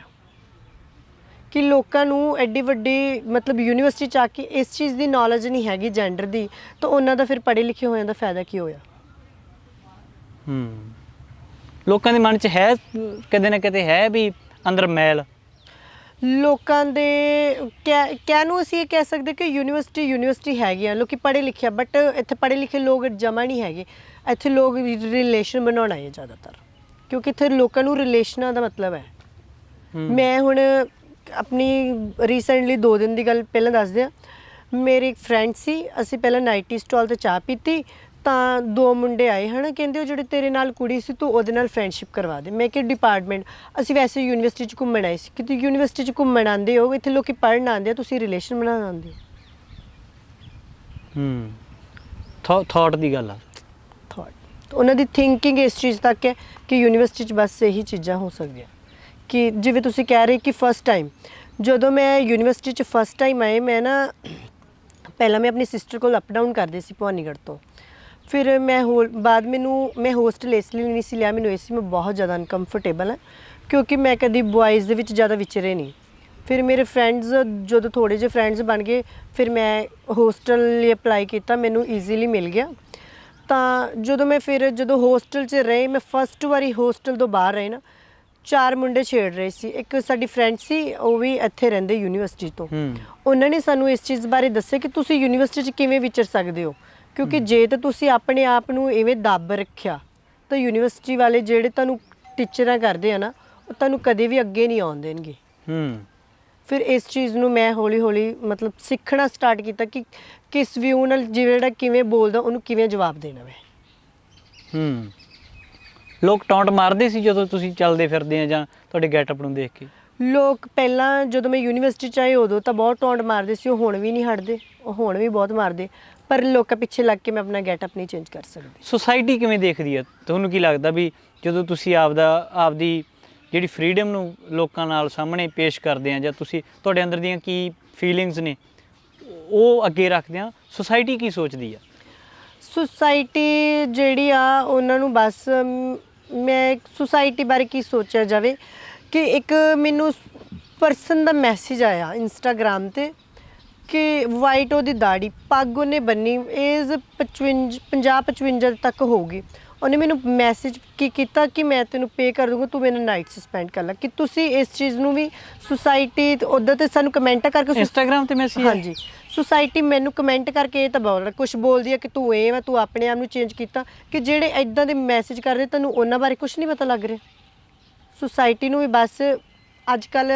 B: ਕਿ ਲੋਕਾਂ ਨੂੰ ਐਡੀ ਵੱਡੀ ਮਤਲਬ ਯੂਨੀਵਰਸਿਟੀ ਚ ਆ ਕੇ ਇਸ ਚੀਜ਼ ਦੀ ਨੌਲੇਜ ਨਹੀਂ ਹੈਗੀ ਜੈਂਡਰ ਦੀ ਤਾਂ ਉਹਨਾਂ ਦਾ ਫਿਰ ਪੜ੍ਹੇ ਲਿਖੇ ਹੋਇਆਂ ਦਾ ਫਾਇਦਾ ਕੀ ਹੋਇਆ?
A: ਹੂੰ। ਲੋਕਾਂ ਦੇ ਮਨ 'ਚ ਹੈ ਕਿਤੇ ਨਾ ਕਿਤੇ ਹੈ ਵੀ ਅੰਦਰ ਮੈਲ?
B: ਲੋਕਾਂ ਦੇ ਕਹਿ ਨੂੰ ਅਸੀਂ ਇਹ ਕਹਿ ਸਕਦੇ ਕਿ ਯੂਨੀਵਰਸਿਟੀ ਯੂਨੀਵਰਸਿਟੀ ਹੈਗੀ ਆ ਲੋਕੀ ਪੜ੍ਹੇ ਲਿਖੇ ਆ ਬਟ ਇੱਥੇ ਪੜ੍ਹੇ ਲਿਖੇ ਲੋਕ ਜਮਾ ਨਹੀਂ ਹੈਗੇ। ਇੱਥੇ ਲੋਕ ਰਿਲੇਸ਼ਨ ਬਣਾਉਣਾ ਹੈ ਜ਼ਿਆਦਾਤਰ ਕਿਉਂਕਿ ਇੱਥੇ ਲੋਕਾਂ ਨੂੰ ਰਿਲੇਸ਼ਨਾਂ ਦਾ ਮਤਲਬ ਹੂੰ। ਮੈਂ ਹੁਣ ਆਪਣੀ ਰੀਸੈਂਟਲੀ 2 ਦਿਨ ਦੀ ਗੱਲ ਪਹਿਲਾਂ ਦੱਸਦੇ ਆ ਮੇਰੀ ਇੱਕ ਫਰੈਂਡ ਸੀ ਅਸੀਂ ਪਹਿਲਾਂ ਨਾਈਟੀ ਸਟਾਲ ਤੇ ਚਾਹ ਪੀਤੀ ਤਾਂ ਦੋ ਮੁੰਡੇ ਆਏ ਹਨ ਕਹਿੰਦੇ ਉਹ ਜਿਹੜੇ ਤੇਰੇ ਨਾਲ ਕੁੜੀ ਸੀ ਤੂੰ ਉਹਦੇ ਨਾਲ ਫਰੈਂਡਸ਼ਿਪ ਕਰਵਾ ਦੇ। ਮੈਂ ਕਿ ਡਿਪਾਰਟਮੈਂਟ ਅਸੀਂ ਵੈਸੇ ਯੂਨੀਵਰਸਿਟੀ 'ਚ ਘੁੰਮਣ ਆਏ ਸੀ। ਕਿ ਤੁਸੀਂ ਯੂਨੀਵਰਸਿਟੀ 'ਚ ਘੁੰਮਣ ਆਉਂਦੇ ਹੋ? ਇੱਥੇ ਲੋਕੀ ਪੜ੍ਹਨ ਆਉਂਦੇ ਆ ਤੁਸੀਂ ਰਿਲੇਸ਼ਨ ਬਣਾਉਣ ਆਉਂਦੇ ਹੋ?
A: ਹੂੰ। ਥਾਟ ਦੀ ਗੱਲ ਆ।
B: ਥਾਟ ਉਹਨਾਂ ਦੀ ਥਿੰਕਿੰਗ ਇਸ ਚੀਜ਼ ਤੱਕ ਹੈ ਕਿ ਯੂਨੀਵਰਸਿਟੀ 'ਚ ਬਸ ਇਹੀ ਚੀਜ਼ਾਂ ਹੋ ਸਕਦੀਆਂ। ਕਿ ਜਿਵੇਂ ਤੁਸੀਂ ਕਹਿ ਰਹੇ ਕਿ ਫਸਟ ਟਾਈਮ ਜਦੋਂ ਮੈਂ ਯੂਨੀਵਰਸਿਟੀ 'ਚ ਫਸਟ ਟਾਈਮ ਆਏ, ਮੈਂ ਨਾ ਪਹਿਲਾਂ ਮੈਂ ਆਪਣੀ ਸਿਸਟਰ ਕੋਲ ਅਪ ਡਾਊਨ ਕਰਦੀ ਸੀ ਭਵਾਨੀਗੜ੍ਹ ਤੋਂ। ਫਿਰ ਮੈਂ ਹੋਰ, ਬਾਅਦ ਮੈਨੂੰ, ਮੈਂ ਹੋਸਟਲ ਇਸ ਲਈ ਨਹੀਂ ਸੀ ਲਿਆ, ਮੈਨੂੰ ਇਸ ਲਈ ਮੈਂ ਬਹੁਤ ਜ਼ਿਆਦਾ ਅਨਕੰਫਰਟੇਬਲ ਹਾਂ, ਕਿਉਂਕਿ ਮੈਂ ਕਦੀ ਬॉयਜ਼ ਦੇ ਵਿੱਚ ਜ਼ਿਆਦਾ ਵਿਚਰੇ ਨਹੀਂ। ਫਿਰ ਮੇਰੇ ਫਰੈਂਡਸ ਜਦੋਂ ਥੋੜੇ ਜਿਹੇ ਫਰੈਂਡਸ ਬਣ ਗਏ, ਫਿਰ ਮੈਂ ਹੋਸਟਲ ਲਈ ਅਪਲਾਈ ਕੀਤਾ, ਮੈਨੂੰ ਈਜ਼ੀਲੀ ਮਿਲ ਗਿਆ। ਤਾਂ ਜਦੋਂ ਮੈਂ ਫਿਰ, ਜਦੋਂ ਹੋਸਟਲ 'ਚ ਰਹੇ, ਮੈਂ ਫਸਟ ਵਾਰੀ ਹੋਸਟਲ ਤੋਂ ਬਾਹਰ ਰਹੇ ਨਾ ਚਾਰ ਮੁੰਡੇ ਛੇੜ ਰਹੇ ਸੀ। ਇੱਕ ਸਾਡੀ ਫਰੈਂਡ ਸੀ ਉਹ ਵੀ ਇੱਥੇ ਰਹਿੰਦੇ ਯੂਨੀਵਰਸਿਟੀ ਤੋਂ।
A: ਹੂੰ।
B: ਉਹਨਾਂ ਨੇ ਸਾਨੂੰ ਇਸ ਚੀਜ਼ ਬਾਰੇ ਦੱਸਿਆ ਕਿ ਤੁਸੀਂ ਯੂਨੀਵਰਸਿਟੀ 'ਚ ਕਿਵੇਂ ਵਿਚਰ ਸਕਦੇ ਹੋ? ਕਿਉਂਕਿ ਜੇ ਤਾਂ ਤੁਸੀਂ ਆਪਣੇ ਆਪ ਨੂੰ ਐਵੇਂ ਦੱਬ ਰੱਖਿਆ ਤਾਂ ਯੂਨੀਵਰਸਿਟੀ ਵਾਲੇ ਜਿਹੜੇ ਤੁਹਾਨੂੰ ਟੀਚਰਾਂ ਕਰਦੇ ਆ ਨਾ ਉਹ ਤੁਹਾਨੂੰ ਕਦੇ ਵੀ ਅੱਗੇ ਨਹੀਂ ਆਉਣ ਦੇਣਗੇ।
A: ਹੂੰ।
B: ਫਿਰ ਇਸ ਚੀਜ਼ ਨੂੰ ਮੈਂ ਹੌਲੀ ਹੌਲੀ ਮਤਲਬ ਸਿੱਖਣਾ ਸਟਾਰਟ ਕੀਤਾ ਕਿ ਕਿਸ ਵਿਊ ਨਾਲ ਜਿਹੜਾ ਕਿਵੇਂ ਬੋਲਦਾ ਉਹਨੂੰ ਕਿਵੇਂ ਜਵਾਬ ਦੇਣਾ ਮੈਂ।
A: ਹੂੰ। ਲੋਕ ਟੌਂਟ ਮਾਰਦੇ ਸੀ ਜਦੋਂ ਤੁਸੀਂ ਚੱਲਦੇ ਫਿਰਦੇ ਆ ਜਾਂ ਤੁਹਾਡੇ ਗੈਟਅਪ ਨੂੰ ਦੇਖ ਕੇ?
B: ਲੋਕ ਪਹਿਲਾਂ ਜਦੋਂ ਮੈਂ ਯੂਨੀਵਰਸਿਟੀ ਚ ਆਈ ਉਦੋਂ ਤਾਂ ਬਹੁਤ ਟੌਂਟ ਮਾਰਦੇ ਸੀ ਉਹ ਹੁਣ ਵੀ ਨਹੀਂ ਹਟਦੇ ਉਹ ਹੁਣ ਵੀ ਬਹੁਤ ਮਾਰਦੇ ਪਰ ਲੋਕਾਂ ਪਿੱਛੇ ਲੱਗ ਕੇ ਮੈਂ ਆਪਣਾ ਗੈਟਅਪ ਨਹੀਂ ਚੇਂਜ ਕਰ ਸਕਦੀ।
A: ਸੁਸਾਇਟੀ ਕਿਵੇਂ ਦੇਖਦੀ ਹੈ ਤੁਹਾਨੂੰ ਕੀ ਲੱਗਦਾ ਵੀ ਜਦੋਂ ਤੁਸੀਂ ਆਪਦਾ ਆਪਦੀ ਜਿਹੜੀ ਫਰੀडम ਨੂੰ ਲੋਕਾਂ ਨਾਲ ਸਾਹਮਣੇ ਪੇਸ਼ ਕਰਦੇ ਆ ਜਾਂ ਤੁਸੀਂ ਤੁਹਾਡੇ ਅੰਦਰ ਦੀਆਂ ਕੀ ਫੀਲਿੰਗਸ ਨੇ ਉਹ ਅੱਗੇ ਰੱਖਦੇ ਆ? ਸੁਸਾਇਟੀ ਕੀ ਸੋਚਦੀ ਆ?
B: ਸੁਸਾਇਟੀ ਜਿਹੜੀ ਆ ਉਹਨਾਂ ਨੂੰ ਬਸ ਮ, ਸੁਸਾਇਟੀ ਬਾਰੇ ਕੀ ਸੋਚਿਆ ਜਾਵੇ ਕਿ ਇੱਕ ਮੈਨੂੰ ਪਰਸਨ ਦਾ ਮੈਸੇਜ ਆਇਆ ਇੰਸਟਾਗ੍ਰam ਤੇ ਕਿ ਵਾਈਟ ਉਹਦੀ ਦਾੜੀ ਪੱਗ ਉਹਨੇ ਬੰਨੀ ਏਜ 55 50 55 ਤੱਕ ਹੋਊਗੀ ਉਹਨੇ ਮੈਨੂੰ ਮੈਸੇਜ ਕੀ ਕੀਤਾ ਕਿ ਮੈਂ ਤੈਨੂੰ ਪੇ ਕਰ ਦੂੰਗਾ ਤੂੰ ਮੇਰੇ ਨਾਈਟ ਸਪੈਂਡ ਕਰ ਲੈ। ਕਿ ਤੁਸੀਂ ਇਸ ਚੀਜ਼ ਨੂੰ ਵੀ ਸੁਸਾਇਟੀ ਉਧਰ ਤੇ ਸਾਨੂੰ ਕਮੈਂਟ ਕਰਕੇ
A: ਇੰਸਟਾਗ੍ਰam ਤੇ ਮੈਸੇਜ
B: ਹਾਂਜੀ। ਸੁਸਾਇਟੀ ਮੈਨੂੰ ਕਮੈਂਟ ਕਰਕੇ ਇਹ ਤਾਂ ਬੋਲ ਕੁਝ ਬੋਲਦੀ ਹੈ ਕਿ ਤੂੰ ਇਹ ਵਾ, ਤੂੰ ਆਪਣੇ ਆਪ ਨੂੰ ਚੇਂਜ ਕੀਤਾ, ਕਿ ਜਿਹੜੇ ਐਦਾਂ ਦੇ ਮੈਸੇਜ ਕਰ ਰਹੇ, ਤੈਨੂੰ ਉਹਨਾਂ ਬਾਰੇ ਕੁਝ ਨਹੀਂ ਪਤਾ ਲੱਗ ਰਿਹਾ। ਸੁਸਾਇਟੀ ਨੂੰ ਵੀ ਬਸ ਅੱਜ ਕੱਲ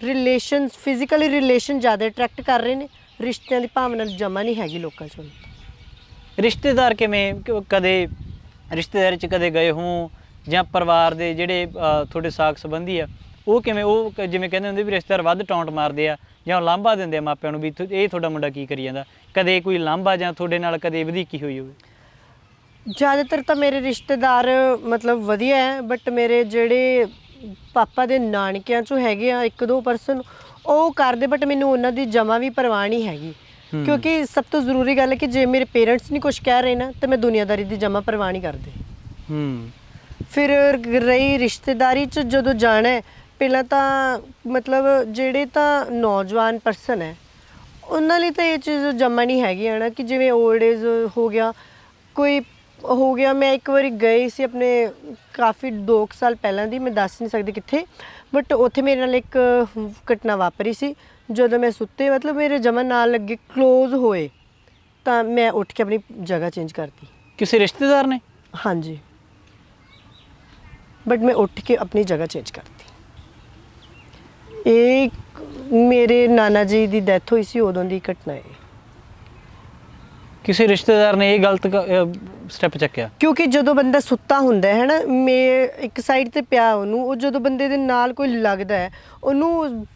B: ਰਿਲੇਸ਼ਨਸ ਫਿਜ਼ੀਕਲੀ ਰਿਲੇਸ਼ਨ ਜ਼ਿਆਦਾ ਅਟਰੈਕਟ ਕਰ ਰਹੇ ਨੇ, ਰਿਸ਼ਤਿਆਂ ਦੀ ਭਾਵਨਾ ਜਮਾ ਨਹੀਂ ਹੈਗੀ ਲੋਕਾਂ 'ਚ
A: ਰਿਸ਼ਤੇਦਾਰ ਕਿਵੇਂ? ਕਦੇ ਰਿਸ਼ਤੇਦਾਰੀ ਚ ਕਦੇ ਗਏ ਹੋ ਜਾਂ ਪਰਿਵਾਰ ਦੇ ਜਿਹੜੇ ਤੁਹਾਡੇ ਸਾਕ ਸੰਬੰਧੀ ਆ ਉਹ ਕਿਵੇਂ ਉਹ ਕ- ਜਿਵੇਂ ਕਹਿੰਦੇ ਹੁੰਦੇ ਵੀ ਰਿਸ਼ਤੇਦਾਰ ਵੱਧ ਟੌਂਟ ਮਾਰਦੇ ਆ ਜਾਂ ਲਾਂਭਾ ਦਿੰਦੇ ਆ ਮਾਪਿਆਂ ਨੂੰ ਵੀ ਤੁ- ਇਹ ਤੁਹਾਡਾ ਮੁੰਡਾ ਕੀ ਕਰੀ ਜਾਂਦਾ? ਕਦੇ ਕੋਈ ਲਾਂਭਾ ਜਾਂ ਤੁਹਾਡੇ ਨਾਲ ਕਦੇ ਵਧੀਕੀ ਹੋਈ ਹੋਵੇ?
B: ਜ਼ਿਆਦਾਤਰ ਤਾਂ ਮੇਰੇ ਰਿਸ਼ਤੇਦਾਰ ਮਤਲਬ ਵਧੀਆ ਹੈ ਬਟ ਮੇਰੇ ਜਿਹੜੇ ਪਾਪਾ ਦੇ ਨਾਨਕਿਆਂ ਚੋਂ ਹੈਗੇ ਆ ਇੱਕ ਦੋ ਪਰਸਨ ਉਹ ਕਰਦੇ ਬਟ ਮੈਨੂੰ ਉਹਨਾਂ ਦੀ ਜਮਾ ਵੀ ਪਰਵਾਹ ਨਹੀਂ ਹੈਗੀ।
A: ਹੂੰ।
B: ਕਿਉਂਕਿ ਸਭ ਤੋਂ ਜ਼ਰੂਰੀ ਗੱਲ ਹੈ ਕਿ ਜੇ ਮੇਰੇ ਪੇਰੈਂਟਸ ਨਹੀਂ ਕੁਝ ਕਹਿ ਰਹੇ ਨਾ ਤਾਂ ਮੈਂ ਦੁਨੀਆਦਾਰੀ ਦੀ ਜਮਾ ਪਰਵਾਹ ਨਹੀਂ ਕਰਦੇ।
A: ਹੂੰ।
B: ਫਿਰ ਰਹੀ ਰਿਸ਼ਤੇਦਾਰੀ ਚ ਜਦੋਂ ਜਾਣਾ ਹੈ ਪਹਿਲਾਂ ਤਾਂ ਮਤਲਬ ਜਿਹੜੇ ਤਾਂ ਨੌਜਵਾਨ ਪਰਸਨ ਹੈ ਉਹਨਾਂ ਲਈ ਤਾਂ ਇਹ ਚੀਜ਼ ਜਮਾ ਨਹੀਂ ਹੈਗੀ ਹੈ ਨਾ ਕਿ ਜਿਵੇਂ 올ਡ ਏਜ ਹੋ ਗਿਆ ਕੋਈ ਹੋ ਗਿਆ ਮੈਂ ਇੱਕ ਵਾਰੀ ਗਈ ਸੀ ਆਪਣੇ ਕਾਫੀ 2 ਸਾਲ ਪਹਿਲਾਂ ਦੀ ਮੈਂ ਦੱਸ ਨਹੀਂ ਸਕਦੀ ਕਿੱਥੇ ਬਟ ਉੱਥੇ ਮੇਰੇ ਨਾਲ ਇੱਕ ਘਟਨਾ ਵਾਪਰੀ ਸੀ ਜਦੋਂ ਮੈਂ ਸੁੱਤੇ ਮਤਲਬ ਮੇਰੇ ਜਮਨ ਨਾਲ ਲੱਗੇ ক্লোਜ਼ ਹੋਏ ਤਾਂ ਮੈਂ ਉੱਠ ਕੇ ਆਪਣੀ ਜਗ੍ਹਾ ਚੇਂਜ ਕਰਤੀ।
A: ਕਿਸੇ ਰਿਸ਼ਤੇਦਾਰ ਨੇ?
B: ਹਾਂਜੀ। ਬਟ ਮੈਂ ਉੱਠ ਕੇ ਆਪਣੀ ਜਗ੍ਹਾ ਚੇਂਜ ਕਰਤੀ। ਇਹ ਮੇਰੇ ਨਾਨਾ ਜੀ ਦੀ ਡੈਥ ਹੋਈ ਸੀ ਉਦੋਂ ਦੀ ਘਟਨਾ ਹੈ
A: ਕਿਸੇ ਰਿਸ਼ਤੇਦਾਰ ਨੇ ਇਹ ਗਲਤ ਸਟੈਪ ਚੱਕਿਆ?
B: ਕਿਉਂਕਿ ਜਦੋਂ ਬੰਦਾ ਸੁੱਤਾ ਹੁੰਦਾ ਹੈ ਨਾ ਮੇ ਇੱਕ ਸਾਈਡ ਤੇ ਪਿਆ ਉਹਨੂੰ ਉਹ ਜਦੋਂ ਬੰਦੇ ਦੇ ਨਾਲ ਕੋਈ ਲੱਗਦਾ ਹੈ ਉਹਨੂੰ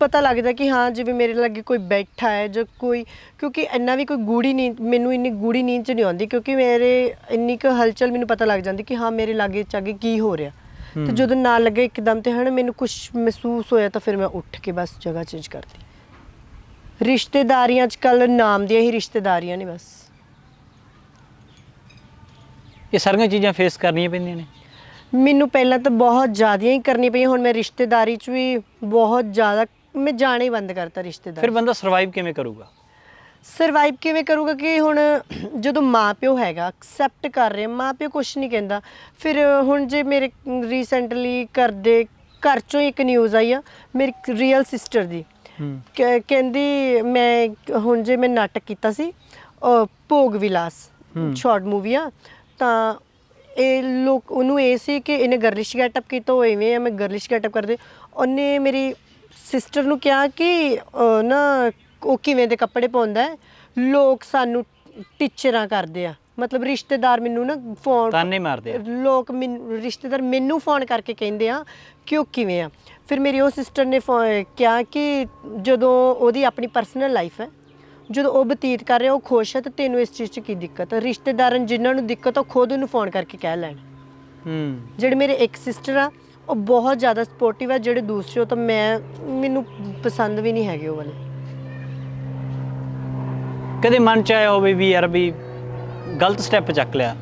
B: ਪਤਾ ਲੱਗਦਾ ਕਿ ਹਾਂ ਜਿਵੇਂ ਮੇਰੇ ਲਾਗੇ ਕੋਈ ਬੈਠਾ ਹੈ ਜਾਂ ਕੋਈ ਕਿਉਂਕਿ ਇੰਨਾ ਵੀ ਕੋਈ ਗੂੜੀ ਨੀਂਦ ਮੈਨੂੰ ਇੰਨੀ ਗੂੜੀ ਨੀਂਦ ਚ ਨਹੀਂ ਆਉਂਦੀ ਕਿਉਂਕਿ ਮੇਰੇ ਇੰਨੀ ਕੁ ਹਲਚਲ ਮੈਨੂੰ ਪਤਾ ਲੱਗ ਜਾਂਦੀ ਕਿ ਹਾਂ ਮੇਰੇ ਲਾਗੇ ਚਾਗੇ ਕੀ ਹੋ ਰਿਹਾ। ਤੇ। ਜਦੋਂ ਨਾਲ ਲੱਗੇ ਇੱਕਦਮ ਤੇ ਹਣ ਮੈਨੂੰ ਕੁਝ ਮਹਿਸੂਸ ਹੋਇਆ ਤਾਂ ਫਿਰ ਮੈਂ ਉੱਠ ਕੇ ਬਸ ਜਗ੍ਹਾ ਚੇਂਜ ਕਰਤੀ। ਰਿਸ਼ਤੇਦਾਰੀਆਂ ਅੱਜ ਕੱਲ ਨਾਮ ਦੀਆਂ ਹੀ ਰਿਸ਼ਤੇਦਾਰੀਆਂ ਨੇ ਬਸ।
A: ਇਹ ਸਾਰੀਆਂ ਚੀਜ਼ਾਂ ਫੇਸ ਕਰਨੀਆਂ ਪੈਂਦੀਆਂ ਨੇ।
B: ਮੈਨੂੰ ਪਹਿਲਾਂ ਤਾਂ ਬਹੁਤ ਜ਼ਿਆਦੀਆਂ ਹੀ ਕਰਨੀ ਪਈ ਹੁਣ ਮੈਂ ਰਿਸ਼ਤੇਦਾਰੀ 'ਚ ਵੀ ਬਹੁਤ ਜ਼ਿਆਦਾ ਮੈਂ ਜਾਣਾ ਹੀ ਬੰਦ ਕਰਤਾ
A: ਫਿਰ
B: ਰਿਸ਼ਤੇਦਾਰੀ
A: ਬੰਦਾ ਸਰਵਾਈਵ ਕਿਵੇਂ ਕਰੂਗਾ?
B: ਸਰਵਾਈਵ ਕਿਵੇਂ ਕਰੂਗਾ ਕਿ ਹੁਣ ਜਦੋਂ ਮਾਪਿਓ ਹੈਗਾ ਐਕਸੈਪਟ ਕਰ ਰਹੇ ਮਾਪਿਓ ਕੁਝ ਨਹੀਂ ਕਹਿੰਦਾ। ਫਿਰ ਹੁਣ ਜੇ ਮੇਰੇ ਰੀਸੈਂਟਲੀ ਘਰ ਦੇ ਘਰ ਚੋਂ ਇੱਕ ਨਿਊਜ਼ ਆਈ ਆ ਮੇਰੀ ਰੀਅਲ ਸਿਸਟਰ ਦੀ। ਕ- ਕਹਿੰਦੀ ਮੈਂ ਹੁਣ ਜੇ ਮੈਂ ਨਾਟਕ ਕੀਤਾ ਸੀ ਅ, ਭੋਗ ਵਿਲਾਸ
A: ਹੂੰ।
B: ਸ਼ਾਰਟ ਮੂਵੀ ਆ ਤਾਂ ਇਹ ਲੋਕ ਉਹਨੂੰ ਇਹ ਸੀ ਕਿ ਇਹਨੇ ਗਰਲਿਸ਼ ਗੈਟਅਪ ਕੀਤਾ ਉਹ ਐਵੇਂ ਆ ਮੈਂ ਗਰਲਿਸ਼ ਗੈਟਅਪ ਕਰਦੇ। ਉਹਨੇ ਮੇਰੀ ਸਿਸਟਰ ਨੂੰ ਕਿਹਾ ਕਿ ਅ, ਨਾ ਉਹ ਕਿਵੇਂ ਦੇ ਕੱਪੜੇ ਪਾਉਂਦਾ ਹੈ ਲੋਕ ਸਾਨੂੰ ਟੀਚਰਾਂ ਕਰਦੇ ਆ। ਮਤਲਬ ਰਿਸ਼ਤੇਦਾਰ ਮੈਨੂੰ ਨਾ ਫੋਨ
A: ਤਾਨੇ ਮਾਰਦੇ ਆ।
B: ਲੋਕ ਮੈਨੂੰ ਰਿਸ਼ਤੇਦਾਰ ਮੈਨੂੰ ਫੋਨ ਕਰਕੇ ਕਹਿੰਦੇ ਆ ਕਿ ਉਹ ਕਿਵੇਂ ਆ। ਫਿਰ ਮੇਰੀ ਉਹ ਸਿਸਟਰ ਨੇ ਫੋ- ਕਿਹਾ ਕਿ ਜਦੋਂ ਉਹਦੀ ਆਪਣੀ ਪਰਸਨਲ ਲਾਈਫ ਹੈ ਜਦੋਂ ਉਹ ਬਤੀਤ ਕਰ ਰਿਹਾ ਉਹ ਖੁਸ਼ ਹੈ ਤਾਂ ਤੈਨੂੰ ਇਸ ਚੀਜ਼ 'ਚ ਕੀ ਦਿੱਕਤ? ਹੈ ਰਿਸ਼ਤੇਦਾਰਾਂ ਨੂੰ ਜਿਨ੍ਹਾਂ ਨੂੰ ਦਿੱਕਤ ਆ, ਉਹ ਖੁਦ ਉਹਨੂੰ ਫੋਨ ਕਰਕੇ ਕਹਿ ਲੈਣ।
A: ਹੂੰ।
B: ਜਿਹੜੇ ਮੇਰੇ ਇੱਕ ਸਿਸਟਰ ਆ ਉਹ ਬਹੁਤ ਜ਼ਿਆਦਾ ਸਪੋਰਟਿਵ ਆ ਜਿਹੜੇ ਦੂਸਰੇ ਉਹ ਤਾਂ ਮੈਂ ਮੈਨੂੰ ਪਸੰਦ ਵੀ ਨਹੀਂ ਹੈਗੇ ਉਹ ਵਾਲੇ।
A: ਕਦੇ ਮਨ ਚ ਆਇਆ ਹੋਵੇ ਵੀ ਯਾਰ ਵੀ ਗਲਤ ਸਟੈਪ ਚੱਕ ਲਿਆ?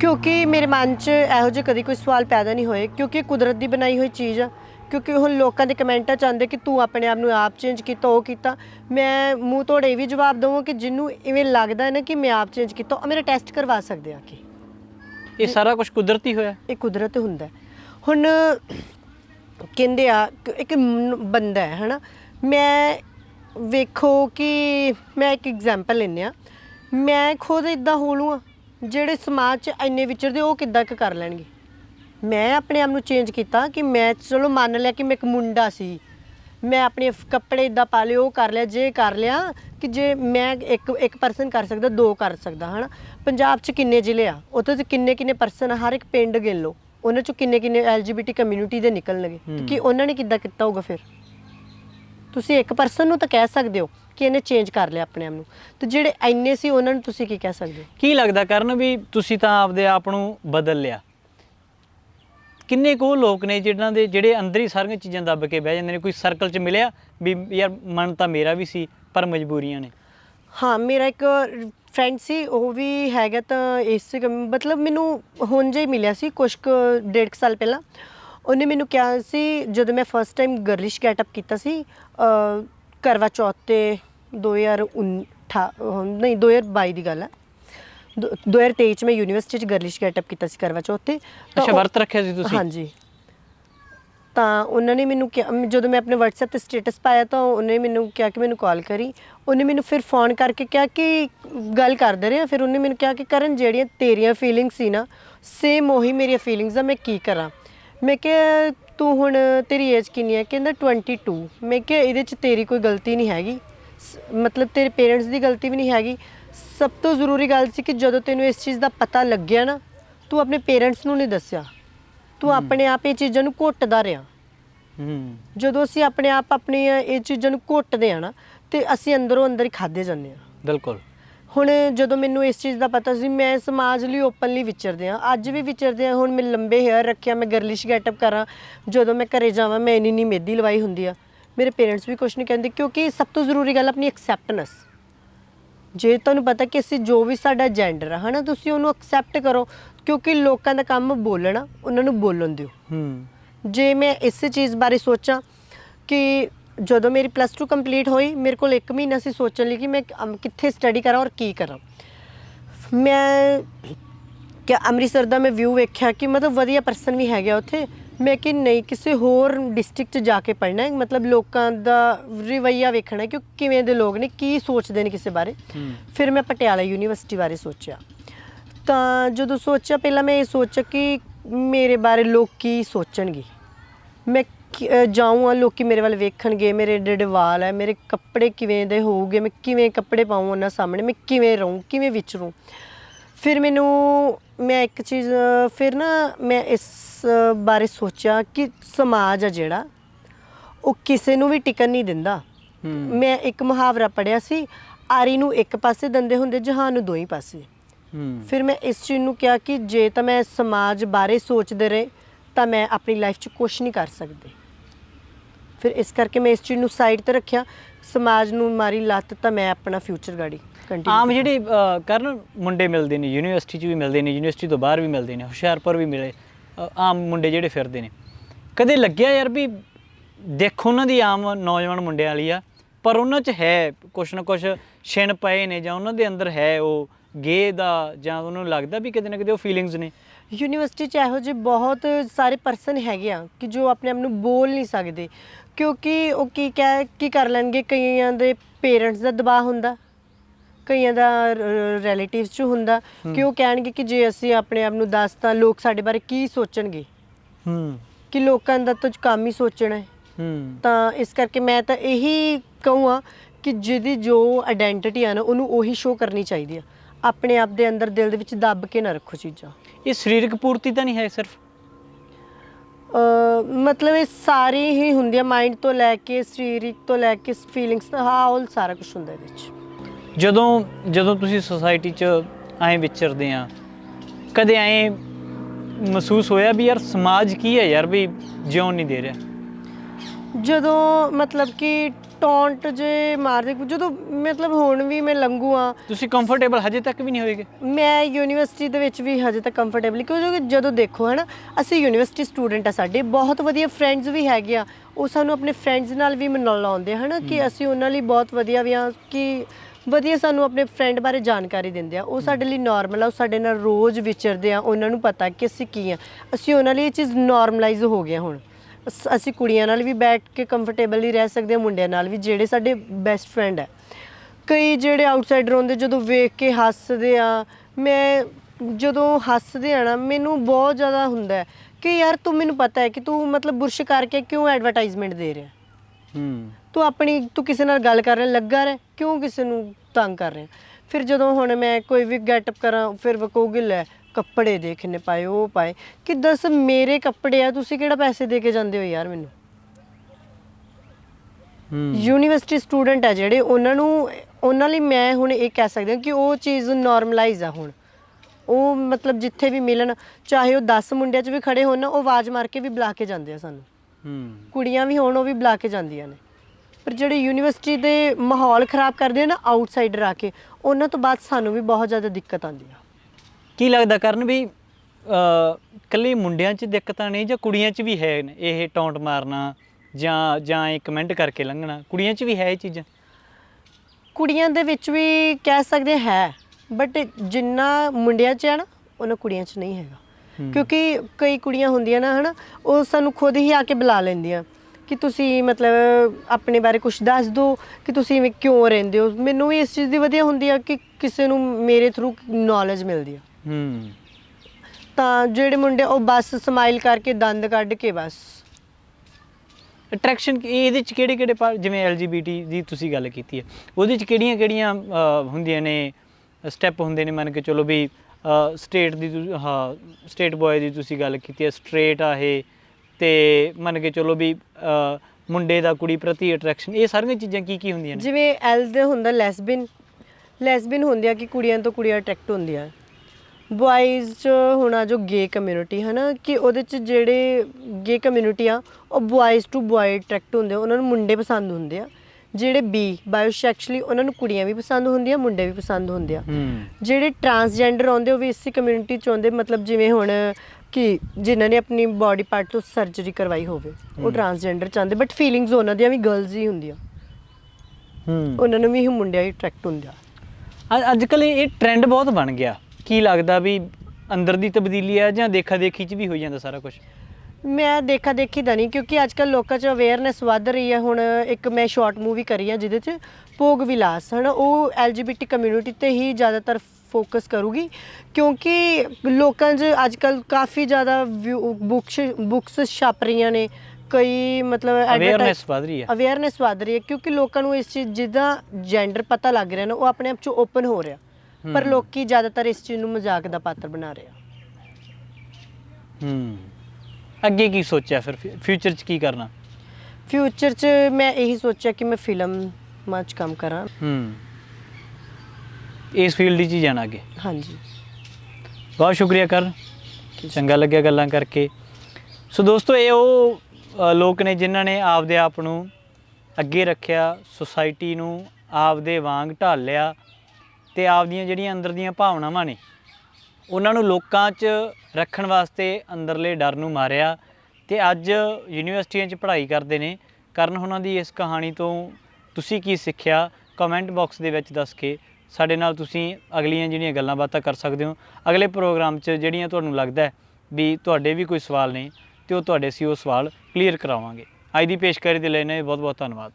B: ਕਿਉਂਕਿ ਮੇਰੇ ਮਨ 'ਚ ਇਹੋ ਜਿਹੇ ਕਦੀ ਕੋਈ ਸਵਾਲ ਪੈਦਾ ਨਹੀਂ ਹੋਏ ਕਿਉਂਕਿ ਇਹ ਕੁਦਰਤ ਦੀ ਬਣਾਈ ਹੋਈ ਚੀਜ਼ ਆ। ਕਿਉਂਕਿ ਹੁਣ ਲੋਕਾਂ ਦੇ ਕਮੈਂਟਾਂ 'ਚ ਆਉਂਦੇ ਕਿ ਤੂੰ ਆਪਣੇ ਆਪ ਨੂੰ ਆਪ ਚੇਂਜ ਕੀਤਾ ਉਹ ਕੀਤਾ। ਮੈਂ ਮੂੰਹ ਤੋੜੇ ਇਹ ਵੀ ਜਵਾਬ ਦਵਾਂ ਕਿ ਜਿਹਨੂੰ ਇਵੇਂ ਲੱਗਦਾ ਹੈ ਨਾ ਕਿ ਮੈਂ ਆਪ ਚੇਂਜ ਕੀਤਾ ਉਹ ਮੇਰਾ ਟੈਸਟ ਕਰਵਾ ਸਕਦੇ ਆ ਕਿ
A: ਇਹ ਸਾਰਾ ਕੁਝ ਕੁਦਰਤੀ ਹੋਇਆ?
B: ਇਹ ਕੁਦਰਤ ਹੁੰਦਾ। ਹੈ। ਹੁਣ ਕਹਿੰਦੇ ਆ ਕਿ ਇੱਕ ਮ- ਬੰਦਾ ਹੈ ਹਨਾ? ਮੈਂ ਵੇਖੋ ਕਿ ਮੈਂ ਇੱਕ ਐਗਜ਼ਾਮਪਲ ਲੈਂਦੇ ਆ ਮੈਂ ਖੁਦ ਇਦਾਂ ਹੋਲੂ ਆ ਜਿਹੜੇ ਸਮਾਜ 'ਚ ਇੰਨੇ ਵਿਚਰਦੇ ਉਹ ਕਿੱਦਾਂ ਕੁ ਕਰ ਲੈਣਗੇ? ਮੈਂ ਆਪਣੇ ਆਪ ਨੂੰ ਚੇਂਜ ਕੀਤਾ ਕਿ ਮੈਂ ਚਲੋ ਮੰਨ ਲਿਆ ਕਿ ਮੈਂ ਇੱਕ ਮੁੰਡਾ ਸੀ। ਮੈਂ ਆਪਣੇ ਕੱਪੜੇ ਇਦਾਂ ਪਾ ਲਏ ਉਹ ਕਰ ਲਿਆ ਜੇ ਕਰ ਲਿਆ ਕਿ ਜੇ ਮੈਂ ਇੱਕ ਇੱਕ ਪਰਸਨ ਕਰ ਸਕਦਾ ਦੋ ਕਰ ਸਕਦਾ ਹਨਾ? ਪੰਜਾਬ 'ਚ ਕਿੰਨੇ ਜ਼ਿਲ੍ਹੇ ਆ? ਉੱਥੇ 'ਚ ਕਿੰਨੇ ਕਿੰਨੇ ਪਰਸਨ ਹਰ ਇੱਕ ਪਿੰਡ ਗਿਣ ਲਓ। ਉਹਨਾਂ 'ਚੋਂ ਕਿੰਨੇ ਕਿੰਨੇ ਐਲਜੀਬੀਟੀ ਕਮਿਊਨਿਟੀ ਦੇ ਨਿਕਲਣਗੇ। ਕਿ ਉਹਨਾਂ ਨੇ ਕਿੱਦਾਂ ਕੀਤਾ ਹੋਊਗਾ ਫਿਰ? ਤੁਸੀਂ ਇੱਕ ਪਰਸਨ ਨੂੰ ਤਾਂ ਕਹਿ ਸਕਦੇ ਹੋ ਕਿ ਇਹਨੇ ਚੇਂਜ ਕਰ ਲਿਆ ਆਪਣੇ ਆਪ ਨੂੰ। ਤੇ ਜਿਹੜੇ ਐਨੇ ਸੀ ਉਹਨਾਂ ਨੂੰ ਤੁਸੀਂ ਕੀ ਕਹਿ ਸਕਦੇ ਹੋ?
A: ਕੀ ਲੱਗਦਾ ਕਰਨ ਵੀ ਤੁਸੀਂ ਤਾਂ ਆਪਦੇ ਆਪ ਨੂੰ ਬਦਲ ਲਿਆ? ਕਿੰਨੇ ਕੋ ਲੋਕ ਨੇ ਜਿਹਨਾਂ ਦੇ ਜਿਹੜੇ ਅੰਦਰ ਹੀ ਸਾਰੀਆਂ ਚੀਜ਼ਾਂ ਦੱਬ ਕੇ ਬਹਿ ਜਾਂਦੇ ਨੇ? ਕੋਈ ਸਰਕਲ 'ਚ ਮਿਲਿਆ ਵੀ ਯਾਰ ਮਨ ਤਾਂ ਮੇਰਾ ਵੀ ਸੀ ਪਰ ਮਜਬੂਰੀਆਂ ਨੇ?
B: ਹਾਂ ਮੇਰਾ ਇੱਕ ਫਰੈਂਡ ਸੀ ਉਹ ਵੀ ਹੈਗਾ ਤਾਂ ਇਸ ਮਤਲਬ ਮੈਨੂੰ ਹੁਣ ਜੇ ਹੀ ਮਿਲਿਆ ਸੀ ਕੁਛ ਕੁ ਡੇਢ ਸਾਲ ਪਹਿਲਾਂ। ਉਹਨੇ ਮੈਨੂੰ ਕਿਹਾ ਸੀ ਜਦੋਂ ਮੈਂ ਫਸਟ ਟਾਈਮ ਗਰਲਿਸ਼ ਗੈਟਅਪ ਕੀਤਾ ਸੀ ਅ, ਕਰਵਾ ਚੌਥ ਤੇ 2019 ਨਹੀਂ 2022 ਦੀ ਗੱਲ ਹੈ ਦੋ- 2023 ਚ ਮੈਂ ਯੂਨੀਵਰਸਿਟੀ ਚ ਗਰਲਿਸ਼ ਗੈਟਅਪ ਕੀਤਾ ਸੀ ਕਰਵਾ ਚੌਥ ਤੇ। ਤਾਂ
A: ਅੱਛਾ
B: ਉਹ-
A: ਵਰਤ ਰੱਖਿਆ ਸੀ ਤੁਸੀਂ?
B: ਹਾਂਜੀ। ਤਾਂ ਉਹਨਾਂ ਨੇ ਮੈਨੂੰ ਕਿਹਾ ਮ- ਜਦੋਂ ਮੈਂ ਆਪਣੇ WhatsApp ਤੇ ਸਟੇਟਸ ਪਾਇਆ ਤਾਂ ਉਹਨੇ ਮੈਨੂੰ ਕਿਹਾ ਕਿ ਮੈਨੂੰ ਕਾਲ ਕਰੀ। ਉਹਨੇ ਮੈਨੂੰ ਫਿਰ ਫੋਨ ਕਰਕੇ ਕਿਹਾ ਕਿ ਗੱਲ ਕਰਦੇ ਰਹੇ ਫਿਰ ਉਹਨੇ ਮੈਨੂੰ ਕਿਹਾ ਕਿ ਕਰਨ ਜਿਹੜੀਆਂ ਤੇਰੀਆਂ ਫੀਲਿੰਗਸ ਸੀ ਨਾ ਸੇਮ ਉਹੀ ਮੇਰੀਆਂ ਫੀਲਿੰਗਸ ਆ ਮੈਂ ਕੀ ਕਰਾਂ? ਮੈਂ ਕਿਹਾ ਤੂੰ ਹੁਣ ਤੇਰੀ ਏਜ ਕਿੰਨੀ ਹੈ? ਕਹਿੰਦਾ 22 ਮੈਂ ਕਿਹਾ ਇਹਦੇ ਚ ਤੇਰੀ ਕੋਈ ਗਲਤੀ ਨਹੀਂ ਹੈਗੀ। ਸ- ਮਤਲਬ ਤੇਰੇ ਪੇਰੈਂਟਸ ਦੀ ਗਲਤੀ ਵੀ ਨਹੀਂ ਹੈਗੀ। ਸਭ ਤੋਂ ਜ਼ਰੂਰੀ ਗੱਲ ਸੀ ਕਿ ਜਦੋਂ ਤੈਨੂੰ ਇਸ ਚੀਜ਼ ਦਾ ਪਤਾ ਲੱਗਿਆ ਨਾ ਤੂੰ ਆਪਣੇ ਪੇਰੈਂਟਸ ਨੂੰ ਨਹੀਂ ਦੱਸਿਆ। ਤੂੰ ਆਪਣੇ ਆਪ ਇਹ ਚੀਜ਼ਾਂ ਨੂੰ ਘੁੱਟਦਾ ਰਿਹਾ।
A: ਹੂੰ।
B: ਜਦੋਂ ਅਸੀਂ ਆਪਣੇ ਆਪ ਆਪਣੀਆਂ ਇਹ ਚੀਜ਼ਾਂ ਨੂੰ ਘੁੱਟਦੇ ਆ ਨਾ ਤੇ ਅਸੀਂ ਅੰਦਰੋਂ ਅੰਦਰ ਹੀ ਖਾਦੇ ਜਾਂਦੇ ਆ
A: ਬਿਲਕੁਲ।
B: ਹੁਣ ਜਦੋਂ ਮੈਨੂੰ ਇਸ ਚੀਜ਼ ਦਾ ਪਤਾ ਸੀ ਮੈਂ ਸਮਾਜ ਲਈ ਓਪਨਲੀ ਵਿਚਰਦੇ ਆ ਅੱਜ ਵੀ ਵਿਚਰਦੇ ਆ ਹੁਣ ਮੈਂ ਲੰਬੇ ਹੇਅਰ ਰੱਖਿਆ ਮੈਂ ਗਰਲਿਸ਼ ਗੈਟਅਪ ਕਰਾਂ। ਜਦੋਂ ਮੈਂ ਘਰੇ ਜਾਵਾਂ ਮੈਂ ਇੰਨੀ ਇੰਨੀ ਮਹਿੰਦੀ ਲਵਾਈ ਹੁੰਦੀ ਆ। ਮੇਰੇ ਪੇਰੈਂਟਸ ਵੀ ਕੁਝ ਨਹੀਂ ਕਹਿੰਦੇ ਕਿਉਂਕਿ ਸਭ ਤੋਂ ਜ਼ਰੂਰੀ ਗੱਲ ਆਪਣੀ ਐਕਸੈਪਟਨੈਸ ਜੇ ਤੁਹਾਨੂੰ ਪਤਾ ਕਿ ਅਸੀਂ ਜੋ ਵੀ ਸਾਡਾ ਜੈਂਡਰ ਆ ਹਨਾ ਤੁਸੀਂ ਉਹਨੂੰ ਐਕਸੈਪਟ ਕਰੋ ਕਿਉਂਕਿ ਲੋਕਾਂ ਦਾ ਕੰਮ ਬੋਲਣਾ ਉਹਨਾਂ ਨੂੰ ਬੋਲਣ ਦਿਓ।
A: ਹੂੰ।
B: ਜੇ ਮੈਂ ਇਸੇ ਚੀਜ਼ ਬਾਰੇ ਸੋਚਾਂ ਕਿ ਜਦੋਂ ਮੇਰੀ ਪਲੱਸ 2 ਕੰਪਲੀਟ ਹੋਈ ਮੇਰੇ ਕੋਲ 1 ਮਹੀਨਾ ਸੀ ਸੋਚਣ ਲਈ ਕਿ ਮੈਂ ਅਮ ਕਿੱਥੇ ਸਟੱਡੀ ਕਰਾਂ ਔਰ ਕੀ ਕਰਾਂ। ਮੈਂ ਕਿ ਅੰਮ੍ਰਿਤਸਰ ਦਾ ਮੈਂ ਵਿਊ ਵੇਖਿਆ ਕਿ ਮਤਲਬ ਵਧੀਆ ਪਰਸਨ ਵੀ ਹੈਗਾ ਉੱਥੇ। ਮੈਂ ਕਿ ਨਹੀਂ ਕਿਸੇ ਹੋਰ ਡਿਸਟ੍ਰਿਕਟ 'ਚ ਜਾ ਕੇ ਪੜ੍ਹਨਾ ਹੈ। ਮਤਲਬ ਲੋਕਾਂ ਦਾ ਰਵੱਈਆ ਵੇਖਣਾ ਹੈ ਕਿ ਕਿਵੇਂ ਦੇ ਲੋਕ ਨੇ ਕੀ ਸੋਚਦੇ ਨੇ ਕਿਸੇ ਬਾਰੇ। ਫਿਰ ਮੈਂ ਪਟਿਆਲਾ ਯੂਨੀਵਰਸਿਟੀ ਬਾਰੇ ਸੋਚਿਆ। ਤਾਂ ਜਦੋਂ ਸੋਚਿਆ ਪਹਿਲਾਂ ਮੈਂ ਇਹ ਸੋਚਿਆ ਕਿ ਮੇਰੇ ਬਾਰੇ ਲੋਕ ਕੀ ਸੋਚਣਗੇ। ਮੈਂ ਜਾਊਂ ਲੋਕੀ ਮੇਰੇ ਵੱਲ ਵੇਖਣਗੇ ਮੇਰੇ ਏਡੇ ਵਾਲ ਹੈ ਮੇਰੇ ਕੱਪੜੇ ਕਿਵੇਂ ਦੇ ਹੋਊਗੇ ਮੈਂ ਕਿਵੇਂ ਕੱਪੜੇ ਪਾऊं ਉਹਨਾਂ ਸਾਹਮਣੇ ਮੈਂ ਕਿਵੇਂ ਰਹੂੰ ਕਿਵੇਂ ਵਿਚਰੂੰ ਫਿਰ ਮੈਨੂੰ ਮੈਂ ਇੱਕ ਚੀਜ਼ ਫਿਰ ਨਾ ਮੈਂ ਇਸ ਬਾਰੇ ਸੋਚਿਆ ਕਿ ਸਮਾਜ ਆ ਜਿਹੜਾ ਉਹ ਕਿਸੇ ਨੂੰ ਵੀ ਟਿਕਣ ਨਹੀਂ ਦਿੰਦਾ। ਮੈਂ ਇੱਕ ਮੁਹਾਵਰਾ ਪੜਿਆ ਸੀ ਆਰੀ ਨੂੰ ਇੱਕ ਪਾਸੇ ਦੰਦੇ ਹੁੰਦੇ ਜਹਾਨ ਨੂੰ ਦੋ ਹੀ। ਪਾਸੇ ਫਿਰ ਮੈਂ ਇਸ ਚੀਜ਼ ਨੂੰ ਕਿਹਾ ਕਿ ਜੇ ਤਾਂ ਮੈਂ ਸਮਾਜ ਬਾਰੇ ਸੋਚਦੇ ਰਹੇ ਤਾਂ ਮੈਂ ਆਪਣੀ ਲਾਈਫ 'ਚ ਕੁਝ ਨਹੀਂ ਕਰ ਸਕਦੀ। ਫਿਰ ਇਸ ਕਰਕੇ ਮੈਂ ਇਸ ਚੀਜ਼ ਨੂੰ ਸਾਈਡ ਤੇ ਰੱਖਿਆ। ਸਮਾਜ ਨੂੰ ਮਾਰੀ ਲੱਤ ਤਾਂ ਮੈਂ ਆਪਣਾ ਫਿਊਚਰ ਗਾੜੀ
A: ਆਮ ਜਿਹੜੇ ਕਰਨ ਮੁੰਡੇ ਮਿਲਦੇ ਨੇ ਯੂਨੀਵਰਸਿਟੀ 'ਚ ਵੀ ਮਿਲਦੇ ਨੇ ਯੂਨੀਵਰਸਿਟੀ ਤੋਂ ਬਾਹਰ ਵੀ ਮਿਲਦੇ ਨੇ ਹੁਸ਼ਿਆਰਪੁਰ ਵੀ ਮਿਲੇ ਆਮ ਮੁੰਡੇ ਜਿਹੜੇ ਫਿਰਦੇ ਨੇ। ਕਦੇ ਲੱਗਿਆ ਯਾਰ ਵੀ ਦੇਖੋ ਉਹਨਾਂ ਦੀ ਆਮ ਨੌਜਵਾਨ ਮੁੰਡਿਆਂ ਵਾਲੀ ਆ ਪਰ ਉਹਨਾਂ 'ਚ ਹੈ ਕੁਛ ਨਾ ਕੁਛ ਛਿਣ ਪਏ ਨੇ ਜਾਂ ਉਹਨਾਂ ਦੇ ਅੰਦਰ ਹੈ ਉਹ ਗੇ ਦਾ ਜਾਂ ਉਹਨਾਂ ਨੂੰ ਲੱਗਦਾ ਵੀ ਕਿਤੇ ਨਾ ਕਿਤੇ ਉਹ ਫੀਲਿੰਗਸ ਨੇ।
B: ਯੂਨੀਵਰਸਿਟੀ 'ਚ ਇਹੋ ਜਿਹੇ ਬਹੁਤ ਸਾਰੇ ਪਰਸਨ ਹੈਗੇ ਆ ਕਿ ਜੋ ਆਪਣੇ ਆਪ ਨੂੰ ਬੋਲ ਨਹੀਂ ਸਕਦੇ। ਕਿਉਂਕਿ ਉਹ ਕੀ ਕਹਿ ਕੀ ਕਰ ਲੈਣਗੇ? ਕਈਆਂ ਦੇ ਪੇਰੈਂਟਸ ਦਾ ਦਬਾਅ ਹੁੰਦਾ ਕਈਆਂ ਦਾ ਰਿਲੇਟਿਵਸ 'ਚ ਹੁੰਦਾ। ਕਿ ਉਹ ਕਹਿਣਗੇ ਕਿ ਜੇ ਅਸੀਂ ਆਪਣੇ ਆਪ ਨੂੰ ਦੱਸ ਤਾਂ ਲੋਕ ਸਾਡੇ ਬਾਰੇ ਕੀ ਸੋਚਣਗੇ?
A: ਹੂੰ।
B: ਕਿ ਲੋਕਾਂ ਦਾ ਤਾਂ ਕੰਮ ਹੀ ਸੋਚਣਾ ਹੈ।
A: ਹੂੰ।
B: ਤਾਂ ਇਸ ਕਰਕੇ ਮੈਂ ਤਾਂ ਇਹੀ ਕਹੂੰਗਾ ਕਿ ਜਿਹਦੀ ਜੋ ਆਇਡੈਂਟੀਟੀ ਆ ਨਾ ਉਹਨੂੰ ਉਹੀ ਸ਼ੋਅ ਕਰਨੀ ਚਾਹੀਦੀ ਆ। ਆਪਣੇ ਆਪ ਦੇ ਅੰਦਰ ਦਿਲ ਦੇ ਵਿੱਚ ਦੱਬ ਕੇ ਨਾ ਰੱਖੋ ਚੀਜ਼ਾਂ।
A: ਇਹ ਸਰੀਰਕ ਪੂਰਤੀ ਤਾਂ ਨਹੀਂ ਹੈ ਸਿਰਫ?
B: ਮਤਲਬ ਇਹ ਸਾਰੀ ਹੀ ਹੁੰਦੀ ਆ ਮਾਈਂਡ ਤੋਂ ਲੈ ਕੇ ਸਰੀਰਿਕ ਤੋਂ ਲੈ ਕੇ ਫੀਲਿੰਗਸ ਹਾਂ ਉਹ ਸਾਰਾ ਕੁਝ ਹੁੰਦਾ ਇਹਦੇ ਵਿੱਚ।
A: ਜਦੋਂ ਜਦੋਂ ਤੁਸੀਂ ਸੁਸਾਇਟੀ 'ਚ ਐਂ ਵਿਚਰਦੇ ਆ ਕਦੇ ਐਂ ਮਹਿਸੂਸ ਹੋਇਆ ਵੀ ਯਾਰ ਸਮਾਜ ਕੀ ਹੈ ਯਾਰ ਵੀ ਜਿਉਣ ਨਹੀਂ ਦੇ ਰਿਹਾ?
B: ਜਦੋਂ ਮਤਲਬ ਕਿ ਟੌਂਟ ਜੇ ਮਾਰਦੇ ਜਦੋਂ ਮਤਲਬ ਹੁਣ ਵੀ ਮੈਂ ਲੰਗੂ ਆ
A: ਤੁਸੀਂ ਕੰਫਰਟੇਬਲ ਹਜੇ ਤੱਕ ਵੀ ਨਹੀਂ ਹੋਏਗੇ?
B: ਮੈਂ ਯੂਨੀਵਰਸਿਟੀ ਦੇ ਵਿੱਚ ਵੀ ਹਜੇ ਤੱਕ ਕੰਫਰਟੇਬਲ ਕਿਉਂਕਿ ਜਦੋਂ ਦੇਖੋ ਹਨਾ ਅਸੀਂ ਯੂਨੀਵਰਸਿਟੀ ਸਟੂਡੈਂਟ ਆ ਸਾਡੇ ਬਹੁਤ ਵਧੀਆ ਫਰੈਂਡਸ ਵੀ ਹੈਗੇ ਆ। ਉਹ ਸਾਨੂੰ ਆਪਣੇ ਫਰੈਂਡਸ ਨਾਲ ਵੀ ਮਿਲਾਉਂਦੇ ਹਨਾ ਕਿ ਅਸੀਂ ਉਹਨਾਂ ਲਈ ਬਹੁਤ ਵਧੀਆ ਵੀ ਆ ਕਿ ਵਧੀਆ ਸਾਨੂੰ ਆਪਣੇ ਫਰੈਂਡ ਬਾਰੇ ਜਾਣਕਾਰੀ ਦਿੰਦੇ ਆ। ਉਹ ਸਾਡੇ ਲਈ ਨਾਰਮਲ ਆ ਉਹ ਸਾਡੇ ਨਾਲ ਰੋਜ਼ ਵਿਚਰਦੇ ਆ ਉਹਨਾਂ ਨੂੰ ਪਤਾ ਕਿ ਅਸੀਂ ਕੀ ਆ। ਅਸੀਂ ਉਹਨਾਂ ਲਈ ਇਹ ਚੀਜ਼ ਨਾਰਮਲਾਈਜ਼ ਹੋ ਗਿਆ ਹੁਣ। ਅਸ- ਅਸੀਂ ਕੁੜੀਆਂ ਨਾਲ ਵੀ ਬੈਠ ਕੇ ਕੰਫਰਟੇਬਲੀ ਰਹਿ ਸਕਦੇ ਹਾਂ ਮੁੰਡਿਆਂ ਨਾਲ ਵੀ ਜਿਹੜੇ ਸਾਡੇ ਬੈਸਟ ਫਰੈਂਡ ਹੈ। ਕਈ ਜਿਹੜੇ ਆਊਟਸਾਈਡਰ ਹੁੰਦੇ ਜਦੋਂ ਵੇਖ ਕੇ ਹੱਸਦੇ ਆ ਮੈਂ ਜਦੋਂ ਹੱਸਦੇ ਆ ਨਾ ਮੈਨੂੰ ਬਹੁਤ ਜ਼ਿਆਦਾ ਹੁੰਦਾ ਹੈ ਕਿ ਯਾਰ ਤੂੰ ਮੈਨੂੰ ਪਤਾ ਹੈ ਕਿ ਤੂੰ ਮਤਲਬ ਬੁਰਸ਼ ਕਰਕੇ ਕਿਉਂ ਐਡਵਰਟਾਈਜ਼ਮੈਂਟ ਦੇ ਰਿਹਾ
A: ਹੂੰ?
B: ਤੂੰ ਆਪਣੀ ਤੂੰ ਕਿਸੇ ਨਾਲ ਗੱਲ ਕਰ ਰਿਹਾ ਲੱਗਾ ਰਹਿ ਕਿਉਂ ਕਿਸੇ ਨੂੰ ਤੰਗ ਕਰ ਰਿਹਾ ਫਿਰ ਜਦੋਂ ਹੁਣ ਮੈਂ ਕੋਈ ਵੀ ਗੈਟਅਪ ਕਰਾਂ ਫਿਰ ਉਹ ਕਹੂਗੀ ਕੱਪੜੇ ਦੇਖਨੇ ਪਾਏ ਉਹ ਪਾਏ। ਕਿ ਦੱਸ ਮੇਰੇ ਕੱਪੜੇ ਆ ਤੁਸੀਂ ਕਿਹੜਾ ਪੈਸੇ ਦੇ ਕੇ ਜਾਂਦੇ ਹੋ ਯਾਰ ਮੈਨੂੰ?
A: ਹੂੰ।
B: ਯੂਨੀਵਰਸਿਟੀ ਸਟੂਡੈਂਟ ਆ ਜਿਹੜੇ ਉਹਨਾਂ ਨੂੰ ਉਹਨਾਂ ਲਈ ਮੈਂ ਹੁਣ ਇਹ ਕਹਿ ਸਕਦੀ ਹਾਂ ਕਿ ਉਹ ਚੀਜ਼ ਨਾਰਮਲਾਈਜ਼ ਆ ਹੁਣ। ਉਹ ਮਤਲਬ ਜਿੱਥੇ ਵੀ ਮਿਲਣ ਚਾਹੇ ਉਹ 10 ਮੁੰਡਿਆਂ 'ਚ ਵੀ ਖੜੇ ਹੋਣ ਨਾ ਉਹ ਆਵਾਜ਼ ਮਾਰ ਕੇ ਵੀ ਬੁਲਾ ਕੇ ਜਾਂਦੇ ਆ ਸਾਨੂੰ।
A: ਹੂੰ।
B: ਕੁੜੀਆਂ ਵੀ ਹੋਣ ਉਹ ਵੀ ਬੁਲਾ ਕੇ ਜਾਂਦੀਆਂ ਨੇ। ਪਰ ਜਿਹੜੇ ਯੂਨੀਵਰਸਿਟੀ ਦੇ ਮਾਹੌਲ ਖਰਾਬ ਕਰਦੇ ਆ ਨਾ ਆਊਟਸਾਈਡਰ ਆ ਕੇ ਉਹਨਾਂ ਤੋਂ ਬਾਅਦ ਸਾਨੂੰ ਵੀ ਬਹੁਤ ਜ਼ਿਆਦਾ ਦਿੱਕਤ ਆਉਂਦੀ ਆ।
A: ਕੀ ਲੱਗਦਾ ਕਰਨ ਵੀ ਕੱਲੇ ਮੁੰਡਿਆਂ 'ਚ ਦਿੱਕਤਾਂ ਨਹੀਂ ਜਾਂ ਕੁੜੀਆਂ 'ਚ ਵੀ ਹੈ ਨੇ? ਇਹ ਟੌਂਟ ਮਾਰਨਾ ਜਾਂ ਜਾਂ ਇਹ ਕਮੈਂਟ ਕਰਕੇ ਲੰਘਣਾ ਕੁੜੀਆਂ 'ਚ ਵੀ ਹੈ ਇਹ ਚੀਜ਼ਾਂ?
B: ਕੁੜੀਆਂ ਦੇ ਵਿੱਚ ਵੀ ਕਹਿ ਸਕਦੇ ਹੈ ਬਟ ਜਿੰਨਾ ਮੁੰਡਿਆਂ 'ਚ ਹੈ ਨਾ ਉਹਨਾਂ ਕੁੜੀਆਂ 'ਚ ਨਹੀਂ ਹੈਗਾ। ਕਿਉਂਕਿ ਕਈ ਕੁੜੀਆਂ ਹੁੰਦੀਆਂ ਨਾ ਹਨਾ ਉਹ ਸਾਨੂੰ ਖੁਦ ਹੀ ਆ ਕੇ ਬੁਲਾ ਲੈਂਦੀਆਂ ਕਿ ਤੁਸੀਂ ਮਤਲਬ ਆਪਣੇ ਬਾਰੇ ਕੁਝ ਦੱਸ ਦਿਓ ਕਿ ਤੁਸੀਂ ਕਿਉਂ ਰਹਿੰਦੇ ਹੋ? ਮੈਨੂੰ ਵੀ ਇਸ ਚੀਜ਼ ਦੀ ਵਧੀਆ ਹੁੰਦੀ ਆ ਕਿ ਕਿਸੇ ਨੂੰ ਮੇਰੇ ਥਰੂ ਨੌਲੇਜ ਮਿਲਦੀ ਆ।
A: ਹੂੰ।
B: ਤਾਂ ਜਿਹੜੇ ਮੁੰਡੇ ਉਹ ਬਸ ਸਮਾਈਲ ਕਰਕੇ ਦੰਦ ਕੱਢ ਕੇ ਬਸ।
A: ਅਟਰੈਕਸ਼ਨ ਇਹਦੇ ਚ ਕਿਹੜੇ ਕਿਹੜੇ part ਜਿਵੇਂ LGBT ਦੀ ਤੁਸੀਂ ਗੱਲ ਕੀਤੀ ਹੈ। ਉਹਦੇ ਚ ਕਿਹੜੀਆਂ ਕਿਹੜੀਆਂ ਹੁੰਦੀਆਂ ਨੇ ਸਟੈਪ ਹੁੰਦੇ ਨੇ ਮੰਨ ਕੇ ਚਲੋ ਵੀ ਸਟੇਟ ਦੀ ਹਾਂ ਸਟੇਟ ਬॉय ਦੀ ਤੁਸੀਂ ਗੱਲ ਕੀਤੀ ਹੈ ਸਟ੍ਰੇਟ ਆ ਇਹ ਤੇ ਮੰਨ ਕੇ ਚਲੋ ਵੀ ਮੁੰਡੇ ਦਾ ਕੁੜੀ ਪ੍ਰਤੀ ਅਟਰੈਕਸ਼ਨ ਇਹ ਸਾਰੀਆਂ ਚੀਜ਼ਾਂ ਕੀ ਕੀ ਹੁੰਦੀਆਂ ਨੇ?
B: ਜਿਵੇਂ ਐਲ ਦੇ ਹੁੰਦਾ ਲੈਸਬਿਨ ਲੈਸਬਿਨ ਹੁੰਦੀ ਆ ਕਿ ਕੁੜੀਆਂ ਤੋਂ ਕੁੜੀਆਂ ਅਟਰੈਕਟ ਹੁੰਦੀਆਂ। ਬੁਆਇਜ਼ ਹੁਣ ਆ ਜੋ ਗੇ ਕਮਿਊਨਿਟੀ ਹੈ ਨਾ ਕਿ ਉਹਦੇ ਚ ਜਿਹੜੇ ਗੇ ਕਮਿਊਨਿਟੀ ਆ ਉਹ ਬੁਆਇਜ਼ ਟੂ ਬੁਆਏ ਅਟਰੈਕਟ ਹੁੰਦੇ ਆ, ਉਹਨਾਂ ਨੂੰ ਮੁੰਡੇ ਪਸੰਦ ਹੁੰਦੇ ਆ। ਜਿਹੜੇ ਬੀ ਬਾਇਓਸੈਕਸ਼ੂਅਲੀ ਉਹਨਾਂ ਨੂੰ ਕੁੜੀਆਂ ਵੀ ਪਸੰਦ ਹੁੰਦੀਆਂ ਮੁੰਡੇ ਵੀ ਪਸੰਦ ਹੁੰਦੇ ਆ। ਜਿਹੜੇ ਟਰਾਂਸਜੈਂਡਰ ਆਉਂਦੇ ਉਹ ਵੀ ਇਸੇ ਕਮਿਊਨਿਟੀ ਚ ਆਉਂਦੇ ਮਤਲਬ ਜਿਵੇਂ ਹੁਣ ਕਿ ਜਿਨ੍ਹਾਂ ਨੇ ਆਪਣੀ ਬਾਡੀ ਪਾਰਟ ਤੋਂ ਸਰਜਰੀ ਕਰਵਾਈ ਹੋਵੇ ਉਹ ਟਰਾਂਸਜੈਂਡਰ ਚਾਹੁੰਦੇ ਬਟ ਫੀਲਿੰਗਸ ਉਹਨਾਂ ਦੀਆਂ ਵੀ ਗਰਲਜ਼ ਹੀ ਹੁੰਦੀਆਂ।
A: ਹੂੰ।
B: ਉਹਨਾਂ ਨੂੰ ਵੀ ਮੁੰਡਿਆਂ ਹੀ ਅਟਰੈਕਟ ਹੁੰਦੇ ਆ।
A: ਅੱਜ ਕੱਲ ਇਹ ਟ੍ਰੈਂਡ ਬਹੁਤ ਬਣ ਗਿਆ। ਕੀ ਲੱਗਦਾ ਵੀ ਅੰਦਰ ਦੀ ਤਬਦੀਲੀ ਆ ਜਾਂ ਦੇਖਾ ਦੇਖੀ ਚ ਵੀ ਹੋ ਜਾਂਦਾ ਸਾਰਾ ਕੁਝ
B: ਮੈਂ ਦੇਖਾ ਦੇਖੀ ਤਾਂ ਨਹੀਂ ਕਿਉਂਕਿ ਅੱਜ ਕੱਲ ਲੋਕਾਂ 'ਚ ਅਵੇਅਰਨੈਸ ਵੱਧ ਰਹੀ ਹੈ। ਹੁਣ ਇੱਕ ਮੈਂ ਸ਼ਾਰਟ ਮੂਵੀ ਕਰੀ ਆ ਜਿਹਦੇ 'ਚ ਭੋਗ ਵਿਲਾਸ ਹਨਾ ਉਹ ਐਲਜੀਬੀਟੀ ਕਮਿਊਨਿਟੀ ਤੇ ਹੀ ਜ਼ਿਆਦਾਤਰ ਫੋਕਸ ਕਰੂਗੀ। ਕਿਉਂਕਿ ਲੋਕਾਂ 'ਚ ਅੱਜ ਕੱਲ ਕਾਫੀ ਜ਼ਿਆਦਾ ਬੁੱਕਸ ਬੁੱਕਸ ਛਪ ਰਹੀਆਂ ਨੇ। ਕਈ ਮਤਲਬ
A: ਅਵੇਅਰਨੈਸ ਵਧ ਰਹੀ ਆ
B: ਅਵੇਅਰਨੈਸ ਵੱਧ ਰਹੀ ਹੈ ਕਿਉਂਕਿ ਲੋਕਾਂ ਨੂੰ ਇਸ ਚੀਜ਼ ਜਿੱਦਾਂ ਜੈਂਡਰ ਪਤਾ ਲੱਗ ਰਿਹਾ ਨਾ ਉਹ ਆਪਣੇ ਆਪ 'ਚ ਓਪਨ ਹੋ ਰਿਹਾ। ਪਰ। ਲੋਕੀ ਜ਼ਿਆਦਾਤਰ ਇਸ ਚੀਜ਼ ਨੂੰ ਮਜ਼ਾਕ ਦਾ ਪਾਤਰ ਬਣਾ ਰਹੇ ਆ।
A: ਹੂੰ। ਅੱਗੇ ਕੀ ਸੋਚਿਆ ਫਿਰ? ਫਿਊਚਰ ਚ ਕੀ ਕਰਨਾ?
B: ਫਿਊਚਰ 'ਚ ਮੈਂ ਇਹੀ ਸੋਚਿਆ ਕਿ ਮੈਂ ਫਿਲਮ ਮਾਂ 'ਚ ਕੰਮ ਕਰਾਂ।
A: ਹੂੰ। ਇਸ ਫੀਲਡ 'ਚ ਹੀ ਜਾਣਾ ਅੱਗੇ।
B: ਹਾਂਜੀ।
A: ਬਹੁਤ ਸ਼ੁਕਰੀਆ ਕਰਨ। ਚੰਗਾ ਲੱਗਿਆ ਗੱਲਾਂ ਕਰਕੇ। ਸੋ ਦੋਸਤੋ ਇਹ ਉਹ ਲੋਕ ਨੇ ਜਿਨ੍ਹਾਂ ਨੇ ਆਪਦੇ ਆਪ ਨੂੰ ਅੱਗੇ ਰੱਖਿਆ ਸੁਸਾਇਟੀ ਨੂੰ ਆਪਦੇ ਵਾਂਗ ਢਾਲਿਆ। ਤੇ ਆਪਦੀਆਂ ਜਿਹੜੀਆਂ ਅੰਦਰ ਦੀਆਂ ਭਾਵਨਾਵਾਂ ਨੇ, ਉਹਨਾਂ ਨੂੰ ਲੋਕਾਂ 'ਚ ਰੱਖਣ ਵਾਸਤੇ ਅੰਦਰਲੇ ਡਰ ਨੂੰ ਮਾਰਿਆ ਤੇ ਅੱਜ ਯੂਨੀਵਰਸਿਟੀਆਂ 'ਚ ਪੜ੍ਹਾਈ ਕਰਦੇ ਨੇ। ਕਰਨ ਉਹਨਾਂ ਦੀ ਇਸ ਕਹਾਣੀ ਤੋਂ ਤੁਸੀਂ ਕੀ ਸਿੱਖਿਆ? ਕਮੈਂਟ ਬਾਕਸ ਦੇ ਵਿੱਚ ਦੱਸ ਕੇ ਸਾਡੇ ਨਾਲ ਤੁਸੀਂ ਅਗਲੀਆਂ ਜਿਹੜੀਆਂ ਗੱਲਾਂ ਬਾਤਾਂ ਕਰ ਸਕਦੇ ਹੋ। ਅਗਲੇ ਪ੍ਰੋਗਰਾਮ 'ਚ ਜਿਹੜੀਆਂ ਤੁਹਾਨੂੰ ਲੱਗਦਾ ਵੀ ਤੁਹਾਡੇ ਵੀ ਕੋਈ ਸਵਾਲ ਨੇ ਤੇ ਉਹ ਤੁਹਾਡੇ ਸੀ ਉਹ ਸਵਾਲ ਕਲੀਅਰ ਕਰਾਵਾਂਗੇ। ਅੱਜ ਦੀ ਪੇਸ਼ਕਾਰੀ ਦੇ ਲਈ ਨੇ ਬਹੁਤ ਬਹੁਤ ਧੰਨਵਾਦ।